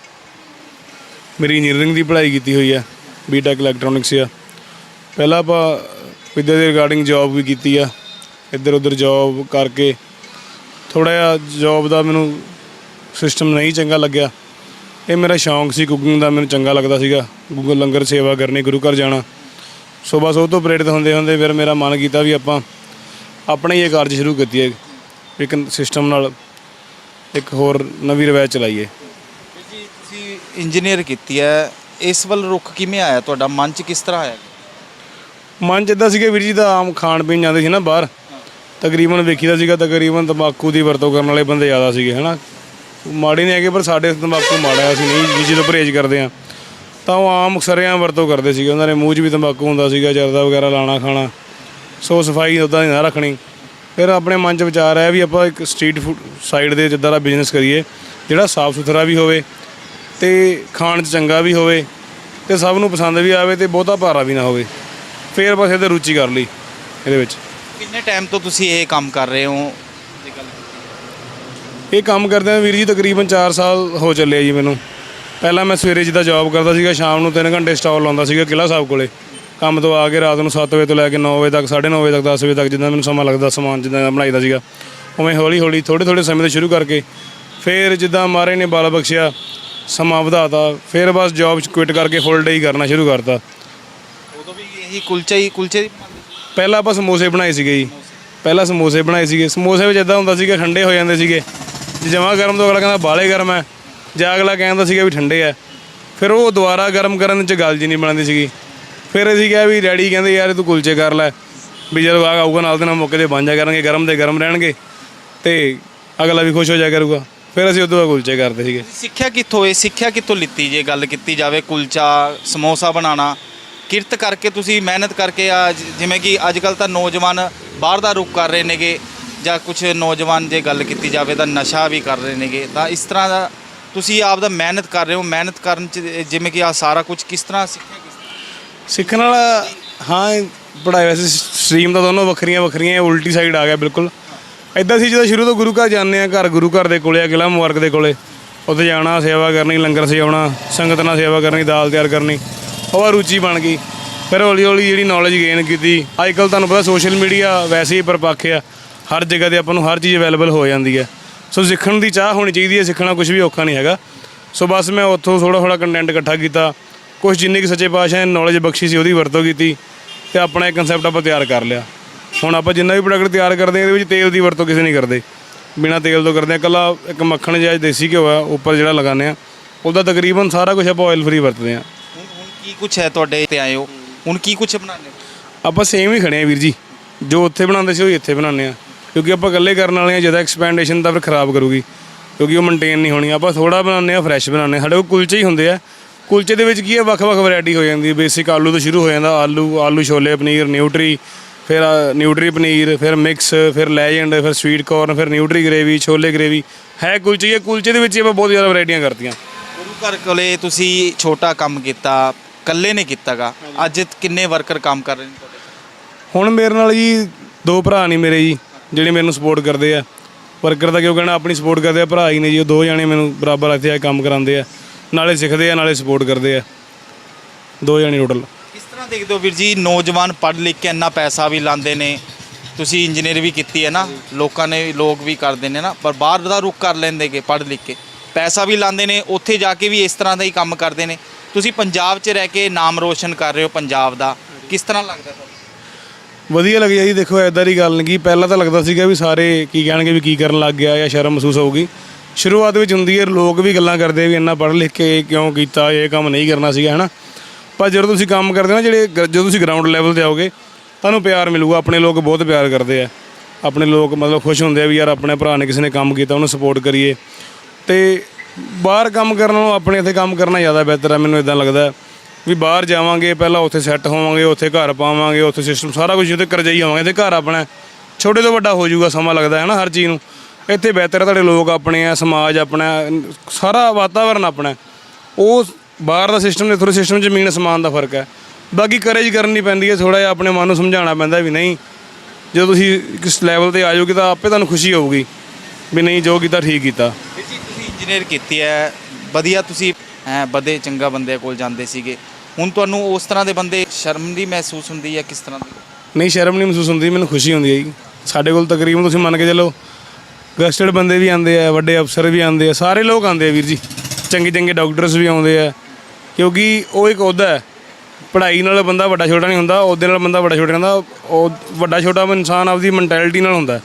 ਮੇਰੀ ਇੰਜੀਨੀਅਰਿੰਗ ਦੀ ਪੜ੍ਹਾਈ ਕੀਤੀ ਹੋਈ ਹੈ ਬੀਟੈਕ ਇਲੈਕਟ੍ਰੋਨਿਕਸ ਆ। ਪਹਿਲਾਂ ਆਪਾਂ ਵਿਦਿਆ ਦੇ ਰਿਗਾਰਡਿੰਗ ਜੌਬ ਵੀ ਕੀਤੀ ਆ, ਇੱਧਰ ਉੱਧਰ ਜੌਬ ਕਰਕੇ ਥੋੜਾ ਜਿਹਾ ਜੌਬ ਦਾ ਮੈਨੂੰ ਸਿਸਟਮ ਨਹੀਂ ਚੰਗਾ ਲੱਗਿਆ। ਇਹ ਮੇਰਾ ਸ਼ੌਂਕ ਸੀ ਕੁਕਿੰਗ ਦਾ, ਮੈਨੂੰ ਚੰਗਾ ਲੱਗਦਾ ਸੀਗਾ। ਗੁਰੂ ਲੰਗਰ ਸੇਵਾ ਕਰਨੀ, ਗੁਰੂ ਘਰ ਜਾਣਾ। ਸੋ ਬਸ ਉਹ ਤੋਂ ਪ੍ਰੇਰਿਤ ਹੁੰਦੇ ਹੁੰਦੇ ਫਿਰ ਮੇਰਾ ਮਨ ਕੀਤਾ ਵੀ ਆਪਾਂ ਆਪਣੇ ਹੀ ਇਹ ਕਾਰਜ ਸ਼ੁਰੂ ਕੀਤੀ ਹੈ ਇੱਕ ਸਿਸਟਮ ਨਾਲ ਇੱਕ ਹੋਰ ਨਵੀਂ ਰਵਾਇਤ ਚਲਾਈਏ ਵੀਰ ਜੀ ਤੁਸੀਂ ਇੰਜੀਨੀਅਰ ਕੀਤੀ ਹੈ ਇਸ ਵੱਲ ਰੁਖ ਕਿਵੇਂ ਆਇਆ? ਤੁਹਾਡਾ ਮਨ ਚ ਕਿਸ ਤਰ੍ਹਾਂ ਆਇਆ? ਮਨ ਚ ਇਦਾਂ ਸੀਗਾ ਵੀਰ ਜੀ ਤਾਂ ਆਮ ਖਾਣ ਪੀਣ ਜਾਂਦੇ ਸੀ ਨਾ ਬਾਹਰ। ਤਕਰੀਬਨ ਵੇਖੀਦਾ ਸੀਗਾ ਤਕਰੀਬਨ ਤੰਬਾਕੂ ਦੀ ਵਰਤੋਂ ਕਰਨ ਵਾਲੇ ਬੰਦੇ ਜ਼ਿਆਦਾ ਸੀਗੇ ਹਨਾ। ਮਾੜੇ ਨਹੀਂ ਹੈਗੇ ਪਰ ਸਾਡੇ ਤੰਬਾਕੂ ਮਾੜਾ ਆ, ਅਸੀਂ ਨਹੀਂ ਜੀ ਜਦੋਂ ਪਰਹੇਜ਼ ਕਰਦੇ ਆ ਤਾਂ ਉਹ ਆਮ ਸਰਿਆਂ ਵਰਤੋਂ ਕਰਦੇ ਸੀਗੇ। ਉਹਨਾਂ ਦੇ ਮੂੰਹ 'ਚ ਵੀ ਤੰਬਾਕੂ ਹੁੰਦਾ ਸੀਗਾ ਜਰਦਾ ਵਗੈਰਾ ਲਾਣਾ ਖਾਣਾ। ਸੋ ਸਫ਼ਾਈ ਉੱਦਾਂ ਦੀ ਨਾ ਰੱਖਣੀ। ਫਿਰ ਆਪਣੇ ਮਨ 'ਚ ਵਿਚਾਰ ਆਇਆ ਵੀ ਆਪਾਂ ਇੱਕ ਸਟਰੀਟ ਫੂਡ ਸਾਈਡ ਦੇ ਜਿੱਦਾਂ ਦਾ ਬਿਜ਼ਨਸ ਕਰੀਏ ਜਿਹੜਾ ਸਾਫ਼ ਸੁਥਰਾ ਵੀ ਹੋਵੇ ਤੇ ਖਾਣ 'ਚ ਚੰਗਾ ਵੀ ਹੋਵੇ ਤੇ ਸਭ ਨੂੰ ਪਸੰਦ ਵੀ ਆਵੇ ਤੇ ਬਹੁਤਾ ਭਾਰਾ ਵੀ ਨਾ ਹੋਵੇ। ਫਿਰ ਬਸ ਇਹਦੇ ਰੁਚੀ ਕਰ ਲਈ ਇਹਦੇ ਵਿੱਚ। ਕਿੰਨੇ ਟਾਈਮ ਤੋਂ ਤੁਸੀਂ ਇਹ ਕੰਮ ਕਰ ਰਹੇ ਹੋ? ਇਹ ਕੰਮ ਕਰਦਿਆਂ ਵੀਰ ਜੀ ਤਕਰੀਬਨ 4 ਸਾਲ ਹੋ ਚੱਲੇ ਆ ਜੀ ਮੈਨੂੰ। ਪਹਿਲਾਂ ਮੈਂ ਸਵੇਰੇ ਜਿੱਦਾਂ ਜੌਬ ਕਰਦਾ ਸੀਗਾ ਸ਼ਾਮ ਨੂੰ 3 ਘੰਟੇ ਸਟਾਲ ਲਾਉਂਦਾ ਸੀਗਾ ਕਿਲਾ ਸਾਹਿਬ ਕੋਲੇ। ਕੰਮ ਤੋਂ ਆ ਕੇ ਰਾਤ ਨੂੰ 7 ਵਜੇ ਤੋਂ ਲੈ ਕੇ 9 ਵਜੇ ਤੱਕ 9:30 ਵਜੇ ਤੱਕ 10 ਵਜੇ ਤੱਕ ਜਿੱਦਾਂ ਮੈਨੂੰ ਸਮਾਂ ਲੱਗਦਾ ਸਮਾਨ ਜਿੱਦਾਂ ਬਣਾਈਦਾ ਸੀਗਾ। ਉਵੇਂ ਹੌਲੀ ਹੌਲੀ ਥੋੜੇ ਥੋੜੇ ਸਮੇਂ ਤੋਂ ਸ਼ੁਰੂ ਕਰਕੇ ਫਿਰ ਜਿੱਦਾਂ ਮਾਰੇ ਨੇ ਬਾਲ ਬਖਸ਼ਿਆ ਸਮਾਂ ਵਧਾਤਾ ਫਿਰ ਬਸ ਜੌਬ ਕੁਇਟ ਕਰਕੇ ਫੁੱਲ ਡੇ ਹੀ ਕਰਨਾ ਸ਼ੁਰੂ ਕਰਤਾ। ਉਦੋਂ ਵੀ ਇਹੀ ਕੁਲਚਾ ਹੀ ਕੁਲਚੇ ਪਹਿਲਾਂ ਆਪਾਂ ਸਮੋਸੇ ਬਣਾਏ ਸੀਗੇ ਜੀ। ਪਹਿਲਾਂ ਸਮੋਸੇ ਬਣਾਏ ਸੀਗੇ। ਸਮੋਸੇ ਵਿੱਚ ਇਦਾਂ ਹੁੰਦਾ ਸੀਗਾ ਠੰਡੇ ਹੋ ਜਾਂਦੇ ਸੀਗੇ। ਜੇ ਜਮਾ ਗਰਮ ਤੋਂ ਅਗਲਾ ਕਹਿੰਦਾ ਬਾਲੇ ਗਰਮ ਹੈ ਜਾਂ ਅਗਲਾ ਕਹਿੰਦਾ ਸੀਗਾ ਵੀ ਠੰਡੇ ਆ ਫਿਰ ਉਹ ਦੁਬਾਰਾ ਗਰਮ ਕਰਨ 'ਚ ਗੱਲ ਜੀ ਨਹੀਂ ਬਣਦੀ ਸੀਗੀ। ਫਿਰ ਅਸੀਂ ਕਿਹਾ ਵੀ ਡੈਡੀ ਕਹਿੰਦੇ ਯਾਰ ਤੂੰ ਕੁਲਚੇ ਕਰ ਲੈ, ਵੀ ਜਦੋਂ ਆ ਆਊਗਾ ਨਾਲ ਦੇ ਨਾਲ ਮੌਕੇ ਤੇ ਬਣ ਜਾ ਕਰਨਗੇ, ਗਰਮ ਦੇ ਗਰਮ ਰਹਿਣਗੇ ਤੇ ਅਗਲਾ ਵੀ ਖੁਸ਼ ਹੋ ਜਾ ਕਰੂਗਾ। ਫਿਰ ਅਸੀਂ ਉਦੋਂ ਬਾਅਦ ਕੁਲਚੇ ਕਰਦੇ ਸੀਗੇ। ਸਿੱਖਿਆ ਕਿੱਥੋਂ, ਇਹ ਸਿੱਖਿਆ ਕਿੱਥੋਂ ਲਿੱਤੀ ਜੇ ਗੱਲ ਕੀਤੀ ਜਾਵੇ ਕੁਲਚਾ, ਸਮੋਸਾ ਬਣਾਉਣਾ? ਕਿਰਤ ਕਰਕੇ ਤੁਸੀਂ ਮਿਹਨਤ ਕਰਕੇ ਆ, ਜ- ਜਿਵੇਂ ਕਿ ਅੱਜ ਕੱਲ ਤਾਂ ਨੌਜਵਾਨ ਬਾਹਰ ਦਾ ਰੁਖ ਕਰ ਰਹੇ ਨੇਗੇ ਜਾਂ ਕੁਝ ਨੌਜਵਾਨ ਜੇ ਗੱਲ ਕੀਤੀ ਜਾਵੇ ਤਾਂ ਨਸ਼ਾ ਵੀ ਕਰ ਰਹੇ ਨੇਗੇ। ਤਾਂ ਇਸ ਤਰ੍ਹਾਂ ਦਾ ਤੁਸੀਂ ਆਪ ਦਾ ਮਿਹਨਤ ਕਰ ਰਹੇ ਹੋ, ਮਿਹਨਤ ਕਰਨ ਚ, ਜਿਵੇਂ ਕਿ ਆ ਸਾਰਾ ਕੁਝ ਕਿਸ ਤਰ੍ਹਾਂ ਸਿੱਖਿਆ ਸਿੱਖਣ ਵਾਲਾ, ਹਾਂ ਪੜਾਈ ਵੈਸੇ ਸਟਰੀਮ ਤਾਂ ਦੋਨੋਂ ਵੱਖਰੀਆਂ ਵੱਖਰੀਆਂ ਉਲਟੀ ਸਾਈਡ ਆ ਗਿਆ, ਬਿਲਕੁਲ। ਐਦਾਂ ਸੀ ਜਦੋਂ ਸ਼ੁਰੂ ਤੋਂ ਗੁਰੂ ਘਰ ਜਾਂਦੇ ਆ ਘਰ ਗੁਰੂ ਘਰ ਦੇ ਕੋਲੇ ਆ ਕਿਲਾ ਮੁਬਾਰਕ ਦੇ ਕੋਲੇ। ਉੱਥੇ ਜਾਣਾ, ਸੇਵਾ ਕਰਨੀ, ਲੰਗਰ ਸਜਾਉਣਾ, ਸੰਗਤ ਨਾਲ ਸੇਵਾ ਕਰਨੀ, ਦਾਲ ਤਿਆਰ ਕਰਨੀ, ਉਹ ਰੁਚੀ ਬਣ ਗਈ। ਫਿਰ ਹੌਲੀ ਹੌਲੀ ਜਿਹੜੀ ਨੌਲੇਜ ਗੇਨ ਕੀਤੀ ਅੱਜ ਕੱਲ ਤੁਹਾਨੂੰ ਪਤਾ ਸੋਸ਼ਲ ਮੀਡੀਆ ਵੈਸੇ ਹੀ ਪਰਪੱਖ ਆ, ਹਰ ਜਗ੍ਹਾ ਤੇ ਆਪਾਂ ਨੂੰ ਹਰ ਚੀਜ਼ ਅਵੇਲੇਬਲ ਹੋ ਜਾਂਦੀ ਹੈ ਸੋ ਸਿੱਖਣ ਦੀ ਚਾਹ ਹੋਣੀ ਚਾਹੀਦੀ ਹੈ ਸਿੱਖਣਾ ਕੁਝ ਵੀ ਔਖਾ ਨਹੀਂ ਹੈਗਾ। ਸੋ ਬਸ ਮੈਂ ਉੱਥੋਂ ਥੋੜਾ ਥੋੜਾ ਕੰਟੈਂਟ ਇਕੱਠਾ ਕੀਤਾ ਕੁਝ ਜਿੰਨੀ ਕਿ ਸੱਚੇ ਪਾਤਸ਼ਾਹ ਨੇ ਨੌਲੇਜ ਬਖਸ਼ੀ ਸੀ ਉਹਦੀ ਵਰਤੋਂ ਕੀਤੀ ਤੇ ਆਪਣਾ ਇੱਕ ਕਨਸੈਪਟ ਆਪਾਂ ਤਿਆਰ ਕਰ ਲਿਆ। ਹੁਣ ਆਪਾਂ ਜਿੰਨਾ ਵੀ ਪ੍ਰੋਡਕਟ ਤਿਆਰ ਕਰਦੇ ਹਾਂ ਇਹਦੇ ਵਿੱਚ ਤੇਲ ਦੀ ਵਰਤੋਂ ਕਿਸੇ ਨਹੀਂ ਕਰਦੇ। ਬਿਨਾ ਤੇਲ ਤੋਂ ਕਰਦੇ ਆ ਕੱਲਾ ਇੱਕ ਮੱਖਣ ਜਿਹਾ ਦੇਸੀ ਘਿਓ ਆ ਉੱਪਰ ਜਿਹੜਾ ਲਗਾਉਂਦੇ ਆ ਉਹਦਾ ਤਕਰੀਬਨ ਸਾਰਾ ਕੁਝ ਆਪਾਂ ਆਇਲ ਫ੍ਰੀ ਵਰਤਦੇ ਆ ਹੁਣ ਹੁਣ ਕੀ ਕੁਛ ਹੈ ਤੁਹਾਡੇ ਤੇ ਆਏ ਹੋ ਹੁਣ ਕੀ ਕੁਛ ਬਣਾਉਂਦੇ ਆਪਾਂ ਸੇਮ ਹੀ ਖੜੇ ਆ ਵੀਰ ਜੀ। ਜੋ ਉੱਥੇ ਬਣਾਉਂਦੇ ਸੀ ਉਹ ਇੱਥੇ ਬਣਾਉਂਦੇ ਆ ਕਿਉਂਕਿ ਆਪਾਂ ਇਕੱਲੇ ਕਰਨ ਵਾਲੇ ਆ ਜ਼ਿਆਦਾ ਐਕਸਪੈਂਡੇਸ਼ਨ ਤਾਂ ਫਿਰ ਖਰਾਬ ਕਰੂਗੀ। ਕਿਉਂਕਿ ਉਹ ਮੇਨਟੇਨ ਨਹੀਂ ਹੋਣੀ। ਆਪਾਂ ਥੋੜਾ ਬਣਾਉਂਦੇ ਆ ਫਰੈਸ਼ ਬਣਾਉਂਦੇ ਸਾਡੇ ਕੋਲ ਕੁਲਚੇ ਹੀ ਹੁੰਦੇ ਆ। ਕੁਲਚੇ ਦੇ ਵਿੱਚ ਕੀ ਹੈ? ਵੱਖ-ਵੱਖ ਵੈਰਾਈਟੀ ਹੋ ਜਾਂਦੀ ਹੈ। ਬੇਸਿਕ ਆਲੂ ਤੋਂ ਸ਼ੁਰੂ ਹੋ ਜਾਂਦਾ। ਆਲੂ ਆਲੂ ਛੋਲੇ ਪਨੀਰ ਨਿਊਟਰੀ ਫਿਰ ਨਿਊਟਰੀ ਪਨੀਰ ਫਿਰ ਮਿਕਸ ਫਿਰ ਲੈਜੈਂਡ ਫਿਰ ਸਵੀਟ ਕਾਰਨ ਫਿਰ ਨਿਊਟਰੀ ਗ੍ਰੇਵੀ ਛੋਲੇ ਗ੍ਰੇਵੀ ਹੈ ਕੁਲਚੇ ਹੀ ਹੈ। ਕੁਲਚੇ ਦੇ ਵਿੱਚ ਆਪਾਂ ਬਹੁਤ ਜ਼ਿਆਦਾ ਵੈਰਾਈਟੀਆਂ ਕਰਤੀਆਂ। ਗੁਰੂ ਘਰ ਕੋਲੇ ਤੁਸੀਂ ਛੋਟਾ ਕੰਮ ਕੀਤਾ ਇਕੱਲੇ ਨੇ ਕੀਤਾਗਾ। ਅੱਜ ਕਿੰਨੇ ਵਰਕਰ ਕੰਮ ਕਰ ਰਹੇ ਨੇ ਤੁਹਾਡੇ? ਹੁਣ ਮੇਰੇ ਨਾਲ ਜੀ ਦੋ ਭਰਾ ਨੇ ਮੇਰੇ ਜੀ ਜਿਹੜੇ ਮੈਨੂੰ ਸਪੋਰਟ ਕਰਦੇ ਆ। ਵਰਕਰ ਦਾ ਕਿਉਂ ਕਹਿਣਾ? ਆਪਣੀ ਸਪੋਰਟ ਕਰਦੇ ਆ। ਭਰਾ ਹੀ ਨੇ ਜੀ। ਉਹ ਦੋ ਜਾਣੇ ਮੈਨੂੰ ਬਰਾਬਰ ਇੱਥੇ ਆ ਕੇ ਕੰਮ ਕਰਾਉਂਦੇ ਆ। ਨਾਲੇ ਸਿੱਖਦੇ ਆ ਨਾਲੇ ਸਪੋਰਟ ਕਰਦੇ ਆ। ਦੋ ਜਾਣੇ ਟੋਟਲ ਕਿਸ ਤਰ੍ਹਾਂ ਦੇਖਦੇ ਹੋ ਵੀਰ ਜੀ ਨੌਜਵਾਨ ਪੜ੍ਹ ਲਿਖ ਕੇ ਇੰਨਾ ਪੈਸਾ ਵੀ ਲਾਉਂਦੇ ਨੇ? ਤੁਸੀਂ ਇੰਜੀਨੀਅਰ ਵੀ ਕੀਤੀ ਹੈ ਨਾ ਲੋਕਾਂ ਨੇ ਲੋਕ ਵੀ ਕਰਦੇ ਨੇ ਨਾ ਪਰ ਬਾਹਰ ਦਾ ਰੁਕ ਕਰ ਲੈਂਦੇਗੇ ਪੜ੍ਹ ਲਿਖ ਕੇ। ਪੈਸਾ ਵੀ ਲਾਉਂਦੇ ਨੇ ਉੱਥੇ ਜਾ ਕੇ ਵੀ ਇਸ ਤਰ੍ਹਾਂ ਦਾ ਹੀ ਕੰਮ ਕਰਦੇ ਨੇ। ਤੁਸੀਂ ਪੰਜਾਬ 'ਚ ਰਹਿ ਕੇ ਨਾਮ ਰੋਸ਼ਨ ਕਰ ਰਹੇ ਹੋ ਪੰਜਾਬ ਦਾ। ਕਿਸ ਤਰ੍ਹਾਂ ਲੱਗਦਾ ਤੁਹਾਨੂੰ? ਵਧੀਆ ਲੱਗਿਆ ਜੀ ਦੇਖੋ ਐਦਾਂ ਦੀ ਗੱਲ ਨਹੀਂ ਪਹਿਲਾਂ ਤਾਂ ਲੱਗਦਾ ਸੀਗਾ ਵੀ ਸਾਰੇ ਕੀ ਕਹਿਣਗੇ ਵੀ ਕੀ ਕਰਨ ਲੱਗ ਗਿਆ ਜਾਂ ਸ਼ਰਮ ਮਹਿਸੂਸ ਹੋਊਗੀ। ਸ਼ੁਰੂਆਤ ਵਿੱਚ ਹੁੰਦੀ ਹੈ, ਲੋਕ ਵੀ ਗੱਲਾਂ ਕਰਦੇ ਵੀ ਇੰਨਾ ਪੜ੍ਹ ਲਿਖ ਕੇ ਕਿਉਂ ਕੀਤਾ, ਇਹ ਕੰਮ ਨਹੀਂ ਕਰਨਾ ਸੀਗਾ, ਹਨਾ? ਪਰ ਜਦੋਂ ਤੁਸੀਂ ਕੰਮ ਕਰਦੇ ਹੋ ਨਾ, ਜਿਹੜੇ ਗ- ਜਦੋਂ ਤੁਸੀਂ ਗਰਾਊਂਡ ਲੈਵਲ ਤੇ ਆਓਗੇ, ਤੁਹਾਨੂੰ ਪਿਆਰ ਮਿਲੂਗਾ, ਆਪਣੇ ਲੋਕ ਬਹੁਤ ਪਿਆਰ ਕਰਦੇ ਆ। ਆਪਣੇ ਲੋਕ ਮਤਲਬ ਖੁਸ਼ ਹੁੰਦੇ ਆ ਵੀ ਯਾਰ ਆਪਣੇ ਭਰਾ ਨੇ ਕਿਸੇ ਨੇ ਕੰਮ ਕੀਤਾ, ਉਹਨੂੰ ਸਪੋਰਟ ਕਰੀਏ। ਤੇ ਬਾਹਰ ਕੰਮ ਕਰਨ ਨਾਲੋਂ ਆਪਣੇ ਇੱਥੇ ਕੰਮ ਕਰਨਾ ਜ਼ਿਆਦਾ ਬਿਹਤਰ ਹੈ ਮੈਨੂੰ ਇਦਾਂ ਲੱਗਦਾ। ਹੈ ਵੀ ਬਾਹਰ ਜਾਵਾਂਗੇ, ਪਹਿਲਾਂ ਉੱਥੇ ਸੈੱਟ ਹੋਵਾਂਗੇ, ਉੱਥੇ ਘਰ ਪਾਵਾਂਗੇ, ਉੱਥੇ ਸਿਸਟਮ ਸਾਰਾ ਕੁਝ ਉੱਤੇ ਕਰਜਾਈ ਆਵਾਂਗੇ, ਤੇ ਘਰ ਆਪਣਾ, ਛੋਟੇ ਤੋਂ ਵੱਡਾ ਹੋ ਜਾਊਗਾ ਸਮਾਂ ਲੱਗਦਾ ਹੈ ਨਾ ਹਰ ਚੀਜ਼ ਨੂੰ। ਇੱਥੇ ਬਿਹਤਰ ਹੈ ਤੁਹਾਡੇ ਲੋਕ ਆਪਣੇ ਆ ਸਮਾਜ ਆਪਣਾ ਹੈ, ਸਾਰਾ ਵਾਤਾਵਰਨ ਆਪਣਾ ਹੈ। ਉਹ ਬਾਹਰ ਦਾ ਸਿਸਟਮ ਤੇ ਥੋੜੇ ਸਿਸਟਮ ਜ਼ਮੀਨ ਅਸਮਾਨ ਦਾ ਫ਼ਰਕ ਹੈ। ਬਾਕੀ ਕਰੇਜ ਕਰਨੀ ਪੈਂਦੀ ਹੈ ਥੋੜਾ ਜਿਹਾ ਆਪਣੇ ਮਨ ਨੂੰ ਸਮਝਾਉਣਾ ਪੈਂਦਾ ਵੀ ਨਹੀਂ ਜਦੋਂ ਤੁਸੀਂ ਕਿਸ ਲੈਵਲ ਤੇ ਆ ਜਾਓਗੇ ਤਾਂ ਆਪੇ ਤੁਹਾਨੂੰ ਖੁਸ਼ੀ ਹੋਊਗੀ ਵੀ ਨਹੀਂ ਜੋ ਕੀਤਾ ਠੀਕ ਕੀਤਾ। ਵੀਰ ਜੀ ਤੁਸੀਂ ਇੰਜੀਨੀਅਰ ਕੀਤੀ ਹੈ ਵਧੀਆ ਤੁਸੀਂ ਐ ਬਦੇ ਚੰਗਾ ਬੰਦੇ ਕੋਲ ਜਾਂਦੇ ਸੀਗੇ। ਹੁਣ ਤੁਹਾਨੂੰ ਉਸ ਤਰ੍ਹਾਂ ਦੇ ਬੰਦੇ ਸ਼ਰਮ ਨਹੀਂ ਮਹਿਸੂਸ ਹੁੰਦੀ ਹੈ ਕਿਸ ਤਰ੍ਹਾਂ ਦੀ? ਨਹੀਂ ਸ਼ਰਮ ਨਹੀਂ ਮਹਿਸੂਸ ਹੁੰਦੀ ਮੈਨੂੰ ਖੁਸ਼ੀ ਹੁੰਦੀ ਹੈ ਜੀ। ਸਾਡੇ ਕੋਲ ਤਕਰੀਬਨ ਤੁਸੀਂ ਮੰਨ ਕੇ ਚੱਲੋ ਗਸਟਡ ਬੰਦੇ ਵੀ ਆਉਂਦੇ ਆ, ਵੱਡੇ ਅਫਸਰ ਵੀ ਆਉਂਦੇ ਆ, ਸਾਰੇ ਲੋਕ ਆਉਂਦੇ ਆ ਵੀਰ ਜੀ। ਚੰਗੇ ਚੰਗੇ ਡਾਕਟਰਸ ਵੀ ਆਉਂਦੇ ਆ। ਕਿਉਂਕਿ ਉਹ ਇੱਕ ਅਹੁਦਾ ਹੈ। ਪੜ੍ਹਾਈ ਨਾਲ ਬੰਦਾ ਵੱਡਾ ਛੋਟਾ ਨਹੀਂ ਹੁੰਦਾ, ਉਹਦੇ ਨਾਲ ਬੰਦਾ ਵੱਡਾ ਛੋਟਾ ਹੁੰਦਾ, ਉਹ ਵੱਡਾ ਛੋਟਾ ਇਨਸਾਨ ਆਪਦੀ ਮੈਂਟੈਲਿਟੀ ਨਾਲ ਹੁੰਦਾ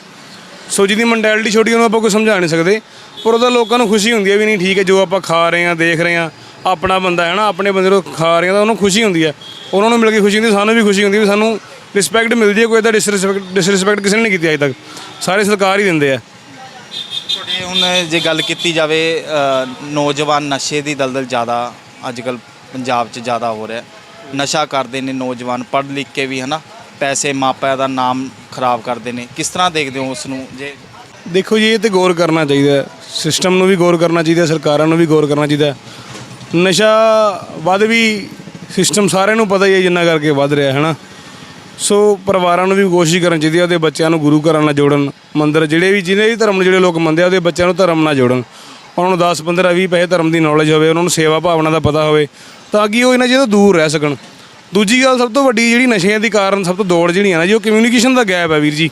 ਸੋ ਜਿਹਦੀ ਮੈਂਟੈਲਿਟੀ ਛੋਟੀ ਉਹਨੂੰ ਆਪਾਂ ਕੋਈ ਸਮਝਾ ਨਹੀਂ ਸਕਦੇ, ਪਰ ਉਹਦਾ ਲੋਕਾਂ ਨੂੰ ਖੁਸ਼ੀ ਹੁੰਦੀ ਹੈ ਵੀ ਨਹੀਂ, ਠੀਕ ਹੈ, ਜੋ ਆਪਾਂ ਖਾ ਰਹੇ ਹਾਂ, ਦੇਖ ਰਹੇ ਹਾਂ, ਆਪਣਾ ਬੰਦਾ ਹੈ ਨਾ, ਆਪਣੇ ਬੰਦੇ ਨੂੰ ਖਾ ਰਹੇ ਹਾਂ, ਤਾਂ ਉਹਨੂੰ ਖੁਸ਼ੀ ਹੁੰਦੀ ਹੈ। ਉਹਨਾਂ ਨੂੰ ਮਿਲ ਕੇ ਖੁਸ਼ੀ ਹੁੰਦੀ ਸਾਨੂੰ ਵੀ ਖੁਸ਼ੀ ਹੁੰਦੀ ਵੀ ਸਾਨੂੰ ਰਿਸਪੈਕਟ ਮਿਲਦੀ ਹੈ, ਕੋਈ ਇਹਦਾ ਡਿਸਰਿਸਪੈਕਟ ਡਿਸਰਿਸਪੈਕਟ ਕਿਸੇ ਨੇ ਨਹੀਂ ਕੀਤੀ ਅਜੇ ਤੱਕ। ਸਾਰੇ ਸਰਕਾਰ ਹੀ ਦਿੰਦੇ ਆ। ਹੁਣ ਜੇ ਗੱਲ ਕੀਤੀ ਜਾਵੇ ਨੌਜਵਾਨ ਨਸ਼ੇ ਦੀ ਦਲਦਲ ਜ਼ਿਆਦਾ ਅੱਜ ਕੱਲ ਪੰਜਾਬ 'ਚ ਜ਼ਿਆਦਾ ਹੋ ਰਿਹਾ। ਨਸ਼ਾ ਕਰਦੇ ਨੇ ਨੌਜਵਾਨ, ਪੜ੍ਹ ਲਿਖ ਕੇ ਵੀ, ਹਨਾ? ਪੈਸੇ ਮਾਪਿਆਂ ਦਾ ਨਾਮ ਖਰਾਬ ਕਰਦੇ ਨੇ। ਕਿਸ ਤਰ੍ਹਾਂ ਦੇਖਦੇ ਹੋ ਉਸ ਨੂੰ ਜੇ ਦੇਖੋ ਜੀ, ਇਹ ਤੇ ਗੌਰ ਕਰਨਾ ਚਾਹੀਦਾ ਸਿਸਟਮ ਨੂੰ ਵੀ ਗੌਰ ਕਰਨਾ ਚਾਹੀਦਾ ਸਰਕਾਰਾਂ ਨੂੰ ਵੀ ਗੌਰ ਕਰਨਾ ਚਾਹੀਦਾ ਨਸ਼ਾ ਵੱਧ ਵੀ, ਸਿਸਟਮ ਸਾਰਿਆਂ ਨੂੰ ਪਤਾ ਹੀ ਹੈ ਜਿੰਨਾ ਕਰਕੇ ਵੱਧ ਰਿਹਾ ਹੈ ਨਾ ਸੋ ਪਰਿਵਾਰਾਂ ਨੂੰ ਵੀ ਕੋਸ਼ਿਸ਼ ਕਰਨੀ ਚਾਹੀਦੀ ਹੈ ਉਹਦੇ ਬੱਚਿਆਂ ਨੂੰ ਗੁਰੂ ਘਰਾਂ ਨਾਲ ਜੋੜਨ, ਮੰਦਰ ਜਿਹੜੇ ਵੀ ਜਿਹਨੇ ਵੀ ਧਰਮ ਨੂੰ ਜਿਹੜੇ ਲੋਕ ਮੰਨਦੇ ਆ, ਉਹਦੇ ਬੱਚਿਆਂ ਨੂੰ ਧਰਮ ਨਾਲ ਜੋੜਨ। ਉਹਨਾਂ ਨੂੰ 10 15 20 ਪੈਸੇ ਧਰਮ ਦੀ ਨੌਲੇਜ ਹੋਵੇ, ਉਹਨਾਂ ਨੂੰ ਸੇਵਾ ਭਾਵਨਾ ਦਾ ਪਤਾ ਹੋਵੇ, ਤਾਂ ਕਿ ਉਹ ਇਹਨਾਂ ਚੀਜ਼ਾਂ ਤੋਂ ਦੂਰ ਰਹਿ ਸਕਣ। ਦੂਜੀ ਗੱਲ ਸਭ ਤੋਂ ਵੱਡੀ ਜਿਹੜੀ ਨਸ਼ਿਆਂ ਦੀ ਕਾਰਨ, ਸਭ ਤੋਂ ਦੌੜ ਜਿਹੜੀ ਆ ਨਾ ਜੀ, ਉਹ ਕਮਿਊਨੀਕੇਸ਼ਨ ਦਾ ਗੈਪ ਹੈ ਵੀਰ ਜੀ।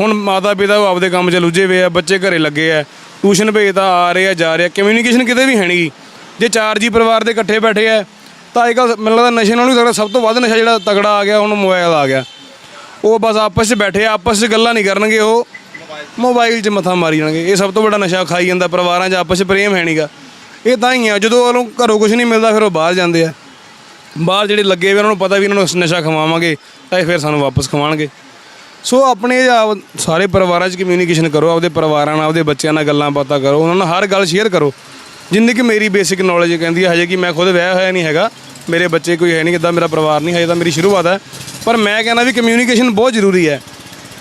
ਹੁਣ ਮਾਤਾ ਪਿਤਾ ਉਹ ਆਪਦੇ ਕੰਮ 'ਚ ਲੁੱਝੇ ਹੋਏ ਆ, ਬੱਚੇ ਘਰੇ ਲੱਗੇ ਆ, ਟਿਊਸ਼ਨ ਭੇਜਦਾ ਆ ਰਹੇ ਆ ਜਾ ਰਹੇ ਆ ਕਮਿਊਨੀਕੇਸ਼ਨ ਕਿਤੇ ਵੀ ਹੈ ਨਹੀਂ। ਜੇ ਚਾਰ ਜੀ ਪਰਿਵਾਰ ਦੇ ਇਕੱਠੇ ਬੈਠੇ ਆ ਤਾਂ ਅੱਜ ਕੱਲ੍ਹ ਮੈਨੂੰ ਲੱਗਦਾ ਨਸ਼ੇ ਨਾਲੋਂ ਵੀ ਤਗੜਾ ਸਭ ਤੋਂ ਵੱਧ ਨਸ਼ਾ ਜਿਹੜਾ ਤਗੜਾ ਆ ਗਿਆ ਹੁਣ ਮੋਬਾਈਲ ਆ ਗਿਆ। ਉਹ ਬਸ ਆਪਸ 'ਚ ਬੈਠੇ ਆ, ਆਪਸ 'ਚ ਗੱਲਾਂ ਨਹੀਂ ਕਰਨਗੇ, ਉਹ ਮੋਬਾਈਲ 'ਚ ਮੱਥਾ ਮਾਰੀ ਜਾਣਗੇ। ਇਹ ਸਭ ਤੋਂ ਵੱਡਾ ਨਸ਼ਾ ਖਾਈ ਜਾਂਦਾ ਪਰਿਵਾਰਾਂ 'ਚ, ਆਪਸ 'ਚ ਪ੍ਰੇਮ ਹੈ ਨਹੀਂਗਾ। ਇਹ ਤਾਂ ਹੀ ਆ, ਜਦੋਂ ਉਹਨੂੰ ਘਰੋਂ ਕੁਝ ਨਹੀਂ ਮਿਲਦਾ, ਫਿਰ ਉਹ ਬਾਹਰ ਜਾਂਦੇ ਆ। ਬਾਹਰ ਜਿਹੜੇ ਲੱਗੇ ਹੋਏ ਉਹਨਾਂ ਨੂੰ ਪਤਾ ਵੀ ਇਹਨਾਂ ਨੂੰ ਨਸ਼ਾ ਖਵਾਵਾਂਗੇ, ਤਾਂ ਇਹ ਫਿਰ ਸਾਨੂੰ ਵਾਪਸ ਖਵਾਉਣਗੇ। ਸੋ ਆਪਣੇ ਆਪ- ਸਾਰੇ ਪਰਿਵਾਰਾਂ 'ਚ ਕਮਿਊਨੀਕੇਸ਼ਨ ਕਰੋ, ਆਪਦੇ ਪਰਿਵਾਰਾਂ ਨਾਲ, ਆਪਦੇ ਬੱਚਿਆਂ ਨਾਲ ਗੱਲਾਂ ਬਾਤਾਂ ਕਰੋ, ਉਹਨਾਂ ਨਾਲ ਹਰ ਗੱਲ ਸ਼ੇਅਰ ਕਰੋ। ਜਿੰਨੀ ਕਿ ਮੇਰੀ ਬੇਸਿਕ ਨੌਲੇਜ ਕਹਿੰਦੀ ਹੈ ਹਜੇ ਕਿ ਮੈਂ ਖੁਦ ਵਿਆਹ ਹੋਇਆ ਨਹੀਂ ਹੈਗਾ, ਮੇਰੇ ਬੱਚੇ ਕੋਈ ਹੈ ਨਹੀਂ ਕਿੱਦਾਂ ਮੇਰਾ ਪਰਿਵਾਰ ਨਹੀਂ, ਹਜੇ ਤਾਂ ਮੇਰੀ ਸ਼ੁਰੂਆਤ ਹੈ। ਪਰ ਮੈਂ ਕਹਿੰਦਾ ਵੀ ਕਮਿਊਨੀਕੇਸ਼ਨ ਬਹੁਤ ਜ਼ਰੂਰੀ ਹੈ।